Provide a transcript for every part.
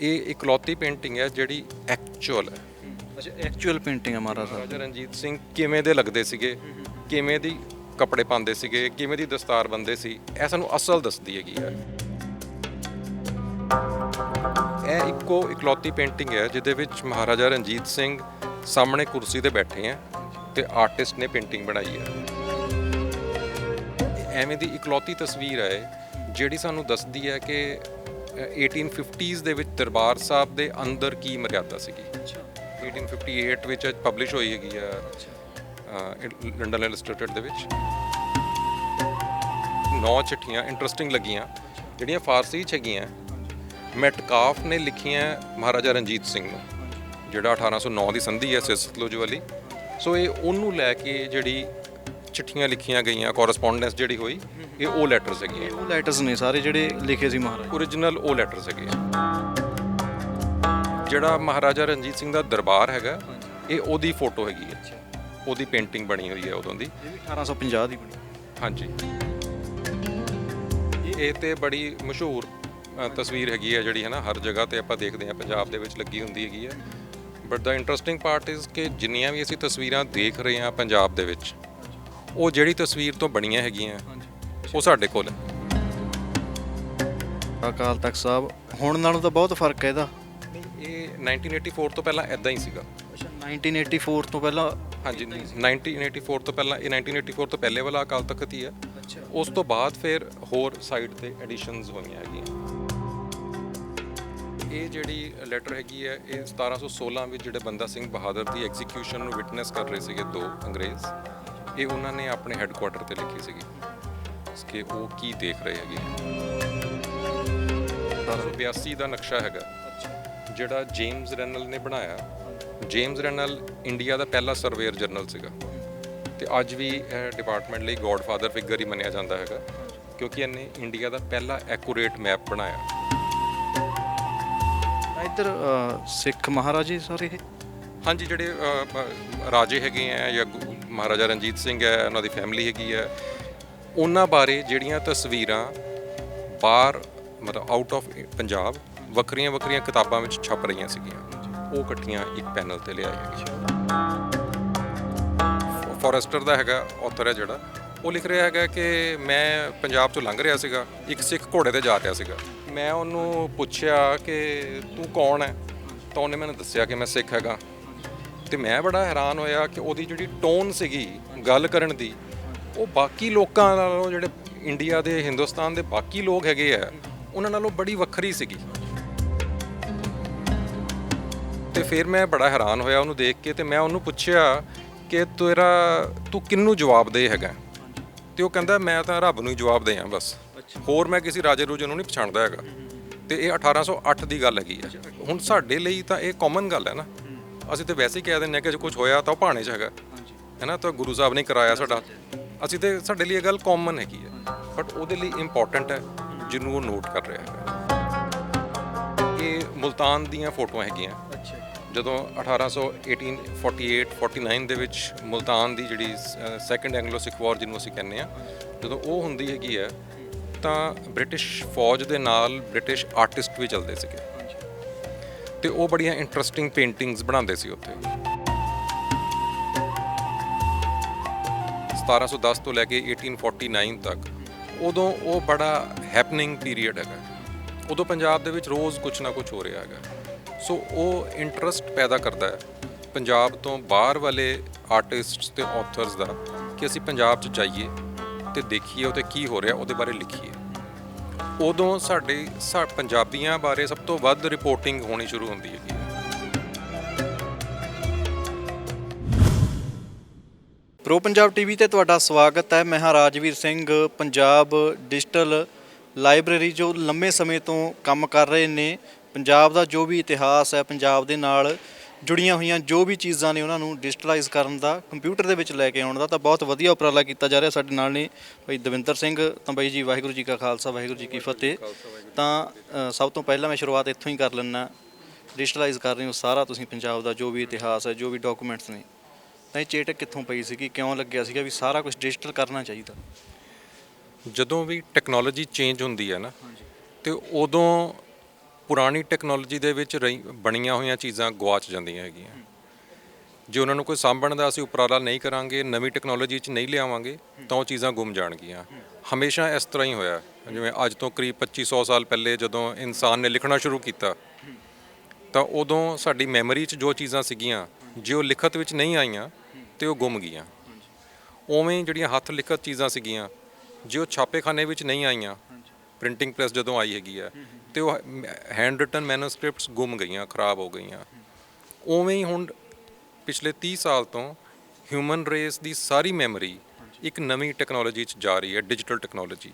ਇਹ ਇਕਲੌਤੀ ਪੇਂਟਿੰਗ ਹੈ ਜਿਹੜੀ ਐਕਚੁਅਲ ਹੈ। ਅੱਛਾ ਐਕਚੁਅਲ ਪੇਂਟਿੰਗ ਹੈ ਮਹਾਰਾਜ ਸਾਹਿਬ। ਰਾਜਾ ਰਣਜੀਤ ਸਿੰਘ ਕਿਵੇਂ ਦੇ ਲੱਗਦੇ ਸੀਗੇ? ਕਿਵੇਂ ਦੀ ਕੱਪੜੇ ਪਾਉਂਦੇ ਸੀਗੇ? ਕਿਵੇਂ ਦੀ ਦਸਤਾਰ ਬੰਦੇ ਸੀ? ਇਹ ਸਾਨੂੰ ਅਸਲ ਦੱਸਦੀ ਹੈਗੀ ਹੈ। ਇਹ ਇੱਕੋ ਇਕਲੌਤੀ ਪੇਂਟਿੰਗ ਹੈ ਜਿਹਦੇ ਵਿੱਚ ਮਹਾਰਾਜਾ ਰਣਜੀਤ ਸਿੰਘ ਸਾਹਮਣੇ ਕੁਰਸੀ ਤੇ ਬੈਠੇ ਹੈ ਤੇ ਆਰਟਿਸਟ ਨੇ ਪੇਂਟਿੰਗ ਬਣਾਈ ਹੈ। ਐਵੇਂ ਦੀ ਇਕਲੌਤੀ ਤਸਵੀਰ ਹੈ ਜਿਹੜੀ ਸਾਨੂੰ ਦੱਸਦੀ ਹੈ ਕਿ 1850s ਦੇ ਵਿੱਚ ਦਰਬਾਰ ਸਾਹਿਬ ਦੇ ਅੰਦਰ ਕੀ ਮਰਿਆਦਾ ਸੀਗੀ? 1858 ਵਿੱਚ ਪਬਲਿਸ਼ ਹੋਈ ਹੈਗੀ ਆ ਲੰਡਨ ਇਲਸਟ੍ਰੇਟਡ ਦੇ ਵਿੱਚ। ਨੌ ਚਿੱਠੀਆਂ ਇੰਟਰਸਟਿੰਗ ਲੱਗੀਆਂ ਜਿਹੜੀਆਂ ਫਾਰਸੀ ਚ ਹੈਗੀਆਂ ਮੈਟਕਾਫ ਨੇ ਲਿਖੀਆਂ ਮਹਾਰਾਜਾ ਰਣਜੀਤ ਸਿੰਘ ਨੂੰ ਜਿਹੜਾ 1809 ਦੀ ਸੰਧੀ ਹੈ ਸਿਸਤਲੋਜ ਵਾਲੀ। ਸੋ ਇਹ ਉਹਨੂੰ ਲੈ ਕੇ ਜਿਹੜੀ ਚਿੱਠੀਆਂ ਲਿਖੀਆਂ ਗਈਆਂ ਕੋਰਸਪੋਂਡੈਂਸ ਜਿਹੜੀ ਹੋਈ ਇਹ ਉਹ ਲੈਟਰਸ ਹੈਗੀਆਂ। ਉਹ ਲੈਟਰਸ ਨੇ ਸਾਰੇ ਜਿਹੜੇ ਲਿਖੇ ਸੀ ਮਹਾਰਾਜ। ਓਰੀਜਨਲ ਉਹ ਲੈਟਰਸ ਹੈਗੇ। ਜਿਹੜਾ ਮਹਾਰਾਜਾ ਰਣਜੀਤ ਸਿੰਘ ਦਾ ਦਰਬਾਰ ਹੈਗਾ ਇਹ ਉਹਦੀ ਫੋਟੋ ਹੈਗੀ ਹੈ। ਉਹਦੀ ਪੇਂਟਿੰਗ ਬਣੀ ਹੋਈ ਹੈ ਉਦੋਂ ਦੀ। ਇਹ ਵੀ 1850 ਦੀ ਬਣੀ। ਹਾਂਜੀ। ਇਹ ਤੇ ਬੜੀ ਮਸ਼ਹੂਰ ਤਸਵੀਰ ਹੈਗੀ ਹੈ ਜਿਹੜੀ ਹੈ ਨਾ ਹਰ ਜਗ੍ਹਾ ਤੇ ਆਪਾਂ ਦੇਖਦੇ ਹਾਂ ਪੰਜਾਬ ਦੇ ਵਿੱਚ ਲੱਗੀ ਹੁੰਦੀ ਹੈਗੀ ਹੈ। But the interesting part is ਕਿ ਜਿੰਨੀਆਂ ਵੀ ਅਸੀਂ ਤਸਵੀਰਾਂ ਦੇਖ ਰਹੇ ਹਾਂ ਪੰਜਾਬ ਦੇ ਵਿੱਚ ਉਹ ਜਿਹੜੀ ਤਸਵੀਰ ਤੋਂ ਬਣੀਆਂ ਹੈਗੀਆਂ ਉਹ ਸਾਡੇ ਕੋਲ ਹੈ। ਅਕਾਲ ਤਖਤ ਸਾਹਿਬ ਹੁਣ ਨਾਲੋਂ ਤਾਂ ਬਹੁਤ ਫ਼ਰਕ ਹੈ ਇਹਦਾ। ਇਹ 1984 ਤੋਂ ਪਹਿਲਾਂ ਐਦਾਂ ਹੀ ਸੀਗਾ। ਅੱਛਾ 1984 ਤੋਂ ਪਹਿਲਾਂ ਹਾਂਜੀ 1984 ਤੋਂ ਪਹਿਲਾਂ ਇਹ 1984 ਤੋਂ ਪਹਿਲੇ ਵਾਲਾ ਅਕਾਲ ਤਖਤ ਹੀ ਹੈ। ਅੱਛਾ। ਉਸ ਤੋਂ ਬਾਅਦ ਫਿਰ ਹੋਰ ਸਾਈਡ ਤੇ ਐਡੀਸ਼ਨਸ ਹੋਈਆਂ ਹੈਗੀਆਂ। ਇਹ ਜਿਹੜੀ ਲੈਟਰ ਹੈਗੀ ਹੈ ਇਹ 1716 ਵਿੱਚ ਜਿਹੜੇ ਬੰਦਾ ਸਿੰਘ ਬਹਾਦਰ ਦੀ ਐਗਜ਼ੀਕਿਊਸ਼ਨ ਨੂੰ ਵਿਟਨੈਸ ਕਰ ਰਹੇ ਸੀਗੇ ਦੋ ਅੰਗਰੇਜ਼। ਇਹ ਉਹਨਾਂ ਨੇ ਆਪਣੇ ਹੈੱਡਕੁਆਟਰ ਤੇ ਲਿਖੀ ਸੀਗੀ ਕਿ ਉਹ ਕੀ ਦੇਖ ਰਹੇ ਹੈਗੇ। 1782 ਦਾ ਨਕਸ਼ਾ ਹੈਗਾ ਜਿਹੜਾ ਜੇਮਸ ਰੈਨਲ ਨੇ ਬਣਾਇਆ। ਜੇਮਸ ਰੈਨਲ ਇੰਡੀਆ ਦਾ ਪਹਿਲਾ ਸਰਵੇਅਰ ਜਨਰਲ ਸੀਗਾ। ਤੇ ਅੱਜ ਵੀ ਇਹ ਡਿਪਾਰਟਮੈਂਟ ਲਈ ਗੋਡਫਾਦਰ ਫਿਗਰ ਹੀ ਮੰਨਿਆ ਜਾਂਦਾ ਹੈਗਾ ਕਿਉਂਕਿ ਇਹਨੇ ਇੰਡੀਆ ਦਾ ਪਹਿਲਾ ਐਕੂਰੇਟ ਮੈਪ ਬਣਾਇਆ। ਇੱਧਰ ਸਿੱਖ ਮਹਾਰਾਜੇ ਸਾਰੇ ਹਾਂਜੀ ਜਿਹੜੇ ਰਾਜੇ ਹੈਗੇ ਆ ਜਾਂ ਮਹਾਰਾਜਾ ਰਣਜੀਤ ਸਿੰਘ ਹੈ, ਉਹਨਾਂ ਦੀ ਫੈਮਿਲੀ ਹੈਗੀ ਹੈ। ਉਹਨਾਂ ਬਾਰੇ ਜਿਹੜੀਆਂ ਤਸਵੀਰਾਂ ਬਾਹਰ, ਮਤਲਬ ਆਊਟ ਆਫ ਪੰਜਾਬ, ਵੱਖਰੀਆਂ ਵੱਖਰੀਆਂ ਕਿਤਾਬਾਂ ਵਿੱਚ ਛਪ ਰਹੀਆਂ ਸੀਗੀਆਂ। ਉਹ ਇਕੱਠੀਆਂ ਇੱਕ ਪੈਨਲ ਤੇ ਲਿਆਏ ਹੈਗੇ ਫੋਰੈਸਟਰ ਦਾ ਹੈਗਾ ਆਥਰ ਹੈ ਜਿਹੜਾ। ਉਹ ਲਿਖ ਰਿਹਾ ਹੈਗਾ ਕਿ ਮੈਂ ਪੰਜਾਬ ਤੋਂ ਲੰਘ ਰਿਹਾ ਸੀਗਾ, ਇੱਕ ਸਿੱਖ ਘੋੜੇ ਤੇ ਜਾ ਰਿਹਾ ਸੀਗਾ। ਮੈਂ ਉਹਨੂੰ ਪੁੱਛਿਆ ਕਿ ਤੂੰ ਕੌਣ ਹੈ? ਤਾਂ ਉਹਨੇ ਮੈਨੂੰ ਦੱਸਿਆ ਕਿ ਮੈਂ ਸਿੱਖ ਹੈਗਾ। ਤੇ ਮੈਂ ਬੜਾ ਹੈਰਾਨ ਹੋਇਆ ਕਿ ਉਹਦੀ ਜਿਹੜੀ ਟੋਨ ਸੀਗੀ ਗੱਲ ਕਰਨ ਦੀ ਉਹ ਬਾਕੀ ਲੋਕਾਂ ਨਾਲੋਂ ਜਿਹੜੇ ਇੰਡੀਆ ਦੇ ਹਿੰਦੁਸਤਾਨ ਦੇ ਬਾਕੀ ਲੋਕ ਹੈਗੇ ਆ ਉਹਨਾਂ ਨਾਲੋਂ ਬੜੀ ਵੱਖਰੀ ਸੀਗੀ। ਤੇ ਫਿਰ ਮੈਂ ਬੜਾ ਹੈਰਾਨ ਹੋਇਆ ਉਹਨੂੰ ਦੇਖ ਕੇ ਤੇ ਮੈਂ ਉਹਨੂੰ ਪੁੱਛਿਆ ਕਿ ਤੇਰਾ ਤੂੰ ਕਿੰਨੂੰ ਜਵਾਬ ਦੇ ਹੈਗਾ? ਤੇ ਉਹ ਕਹਿੰਦਾ ਮੈਂ ਤਾਂ ਰੱਬ ਨੂੰ ਹੀ ਜਵਾਬ ਦੇ ਆ ਬਸ ਹੋਰ ਮੈਂ ਕਿਸੇ ਰਾਜੇ ਰੂਜੇ ਨੂੰ ਨਹੀਂ ਪਛਾਣਦਾ ਹੈਗਾ। ਤੇ ਇਹ 1808 ਦੀ ਗੱਲ ਹੈਗੀ ਹੈ ਹੁਣ ਸਾਡੇ ਲਈ ਤਾਂ ਇਹ ਕਾਮਨ ਗੱਲ ਹੈ ਨਾ। ਅਸੀਂ ਤੇ ਵੈਸੇ ਹੀ ਕਹਿ ਹਾਂ ਕਿ ਜੇ ਕੁਝ ਹੋਇਆ ਤਾਂ ਉਹ ਭਾਣੇ 'ਚ ਹੈਗਾ। ਹੈ ਨਾ ਤਾਂ ਗੁਰੂ ਸਾਹਿਬ ਨੇ ਕਰਾਇਆ ਸਾਡਾ। ਅਸੀਂ ਤੇ ਸਾਡੇ ਲਈ ਇਹ ਗੱਲ ਕਾਮਨ ਹੈਗੀ ਹੈ ਬਟ ਉਹਦੇ ਲਈ ਇੰਪੋਰਟੈਂਟ ਹੈ ਜਿਹਨੂੰ ਉਹ ਨੋਟ ਕਰ ਰਿਹਾ ਹੈਗਾ। ਇਹ ਮੁਲਤਾਨ ਦੀਆਂ ਫੋਟੋਆਂ ਹੈਗੀਆਂ। ਅੱਛਾ ਜਦੋਂ 1818 48 49 ਦੇ ਵਿੱਚ ਮੁਲਤਾਨ ਦੀ ਜਿਹੜੀ ਸੈਕੰਡ ਐਂਗਲੋ ਸਿੱਖ ਵਾਰ ਜਿਹਨੂੰ ਅਸੀਂ ਕਹਿੰਦੇ ਆ ਜਦੋਂ ਉਹ ਹੁੰਦੀ ਹੈਗੀ ਹੈ ਤਾਂ ਬ੍ਰਿਟਿਸ਼ ਫੌਜ ਦੇ ਨਾਲ ਬ੍ਰਿਟਿਸ਼ ਆਰਟਿਸਟ ਵੀ ਚੱਲਦੇ ਸੀਗੇ। ਤੇ ਉਹ ਬੜੀਆਂ ਇੰਟਰਸਟਿੰਗ ਪੇਂਟਿੰਗਸ ਬਣਾਉਂਦੇ ਸੀ ਉੱਥੇ। 1710 ਤੋਂ ਲੈ ਕੇ 1849 ਤੱਕ, ਉਦੋਂ ਉਹ ਬੜਾ ਹੈਪਨਿੰਗ ਪੀਰੀਅਡ ਹੈਗਾ। ਉਦੋਂ ਪੰਜਾਬ ਦੇ ਵਿੱਚ ਰੋਜ਼ ਕੁਝ ਨਾ ਕੁਝ ਹੋ ਰਿਹਾ ਹੈਗਾ। ਸੋ ਉਹ ਇੰਟਰਸਟ ਪੈਦਾ ਕਰਦਾ ਹੈ ਪੰਜਾਬ ਤੋਂ ਬਾਹਰ ਵਾਲੇ ਆਰਟਿਸਟਸ ਤੇ ਆਥਰਸ ਦਾ ਕਿ ਅਸੀਂ ਪੰਜਾਬ 'ਚ ਜਾਈਏ ਤੇ ਦੇਖੀਏ ਉੱਥੇ ਕੀ ਹੋ ਰਿਹਾ, ਉਹਦੇ ਬਾਰੇ ਲਿਖੀਏ। ਉਦੋਂ ਸਾਡੇ ਸਾ, ਪੰਜਾਬੀਆਂ ਬਾਰੇ ਸਭ ਤੋਂ ਵੱਧ ਰਿਪੋਰਟਿੰਗ ਹੋਣੀ ਸ਼ੁਰੂ ਹੁੰਦੀ ਹੈਗੀ ਪ੍ਰੋ ਪੰਜਾਬ ਟੀਵੀ ਤੇ ਤੁਹਾਡਾ ਸਵਾਗਤ ਹੈ। ਮੈਂ ਹਾਂ ਰਾਜਵੀਰ ਸਿੰਘ, ਪੰਜਾਬ ਡਿਜੀਟਲ ਲਾਇਬ੍ਰੇਰੀ ਜੋ ਲੰਮੇ ਸਮੇਂ ਤੋਂ ਕੰਮ ਕਰ ਰਹੇ ਨੇ। ਪੰਜਾਬ ਦਾ ਜੋ ਵੀ ਇਤਿਹਾਸ ਹੈ, ਪੰਜਾਬ ਦੇ ਨਾਲ ਜੁੜੀਆਂ ਹੋਈਆਂ ਜੋ ਵੀ ਚੀਜ਼ਾਂ ਨੇ ਉਹਨਾਂ ਨੂੰ ਡਿਜੀਟਲਾਈਜ਼ ਕਰਨ ਦਾ ਕੰਪਿਊਟਰ ਦੇ ਵਿੱਚ ਲੈ ਕੇ ਆਉਣ ਦਾ ਤਾਂ ਬਹੁਤ ਵਧੀਆ ਉਪਰਾਲਾ ਕੀਤਾ ਜਾ ਰਿਹਾ ਸਾਡੇ ਨਾਲ ਨੇ ਭਾਈ ਦਵਿੰਦਰ ਸਿੰਘ ਤਾਂ ਬਾਈ ਜੀ ਵਾਹਿਗੁਰੂ ਜੀ ਕਾ ਖਾਲਸਾ ਵਾਹਿਗੁਰੂ ਜੀ ਕੀ ਫਤਿਹ। ਤਾਂ ਸਭ ਤੋਂ ਪਹਿਲਾਂ ਮੈਂ ਸ਼ੁਰੂਆਤ ਇੱਥੋਂ ਹੀ ਕਰ ਲੈਣਾ ਡਿਜੀਟਲਾਈਜ਼ ਕਰ ਰਹੇ ਹੋ ਸਾਰਾ ਤੁਸੀਂ ਪੰਜਾਬ ਦਾ ਜੋ ਵੀ ਇਤਿਹਾਸ ਹੈ ਜੋ ਵੀ ਡਾਕੂਮੈਂਟਸ ਨੇ। ਤਾਂ ਇਹ ਚੇਟਕ ਕਿੱਥੋਂ ਪਈ ਸੀਗੀ ਕਿਉਂ ਲੱਗਿਆ ਸੀਗਾ ਵੀ ਸਾਰਾ ਕੁਝ ਡਿਜੀਟਲ ਕਰਨਾ ਚਾਹੀਦਾ? ਜਦੋਂ ਵੀ ਟੈਕਨੋਲੋਜੀ ਚੇਂਜ ਹੁੰਦੀ ਹੈ ਨਾ ਤੇ ਉਦੋਂ ਪੁਰਾਣੀ ਟੈਕਨੋਲੋਜੀ ਦੇ ਵਿੱਚ ਰਹੀ- ਬਣੀਆਂ ਹੋਈਆਂ ਚੀਜ਼ਾਂ ਗਵਾਚ ਜਾਂਦੀਆਂ ਹੈਗੀਆਂ। ਜੇ ਉਹਨਾਂ ਨੂੰ ਕੋਈ ਸਾਂਭਣ ਦਾ ਅਸੀਂ ਉਪਰਾਲਾ ਨਹੀਂ ਕਰਾਂਗੇ, ਨਵੀਂ ਟੈਕਨੋਲੋਜੀ 'ਚ ਨਹੀਂ ਲਿਆਵਾਂਗੇ, ਤਾਂ ਉਹ ਚੀਜ਼ਾਂ ਗੁੰਮ ਜਾਣਗੀਆਂ। ਹਮੇਸ਼ਾ ਇਸ ਤਰ੍ਹਾਂ ਹੀ ਹੋਇਆ। ਜਿਵੇਂ ਅੱਜ ਤੋਂ ਕਰੀਬ 2500 ਸਾਲ ਪਹਿਲੇ ਜਦੋਂ ਇਨਸਾਨ ਨੇ ਲਿਖਣਾ ਸ਼ੁਰੂ ਕੀਤਾ, ਤਾਂ ਉਦੋਂ ਸਾਡੀ ਮੈਮਰੀ 'ਚ ਜੋ ਚੀਜ਼ਾਂ ਸੀਗੀਆਂ, ਜੇ ਉਹ ਲਿਖਤ ਵਿੱਚ ਨਹੀਂ ਆਈਆਂ, ਤੇ ਉਹ ਗੁੰਮ ਗਈਆਂ। ਉਵੇਂ ਜਿਹੜੀਆਂ ਹੱਥ ਲਿਖਤ ਚੀਜ਼ਾਂ ਸੀਗੀਆਂ, ਜੇ ਉਹ ਛਾਪੇਖਾਨੇ ਵਿੱਚ ਨਹੀਂ ਆਈਆਂ ਪ੍ਰਿੰਟਿੰਗ ਪ੍ਰੈਸ ਜਦੋਂ ਆਈ ਹੈਗੀ ਆ, ਤੇ ਉਹ ਹੈਂਡ ਰਿਟਨ ਮੈਨੂਸਕ੍ਰਿਪਟਸ ਗੁੰਮ ਗਈਆਂ, ਖਰਾਬ ਹੋ ਗਈਆਂ। ਉਵੇਂ ਹੀ ਹੁਣ ਪਿਛਲੇ 30 ਸਾਲ ਤੋਂ ਹਿਊਮਨ ਰੇਸ ਦੀ ਸਾਰੀ ਮੈਮਰੀ ਇੱਕ ਨਵੀਂ ਟੈਕਨੋਲੋਜੀ 'ਚ ਜਾ ਰਹੀ ਹੈ ਡਿਜੀਟਲ ਟੈਕਨੋਲੋਜੀ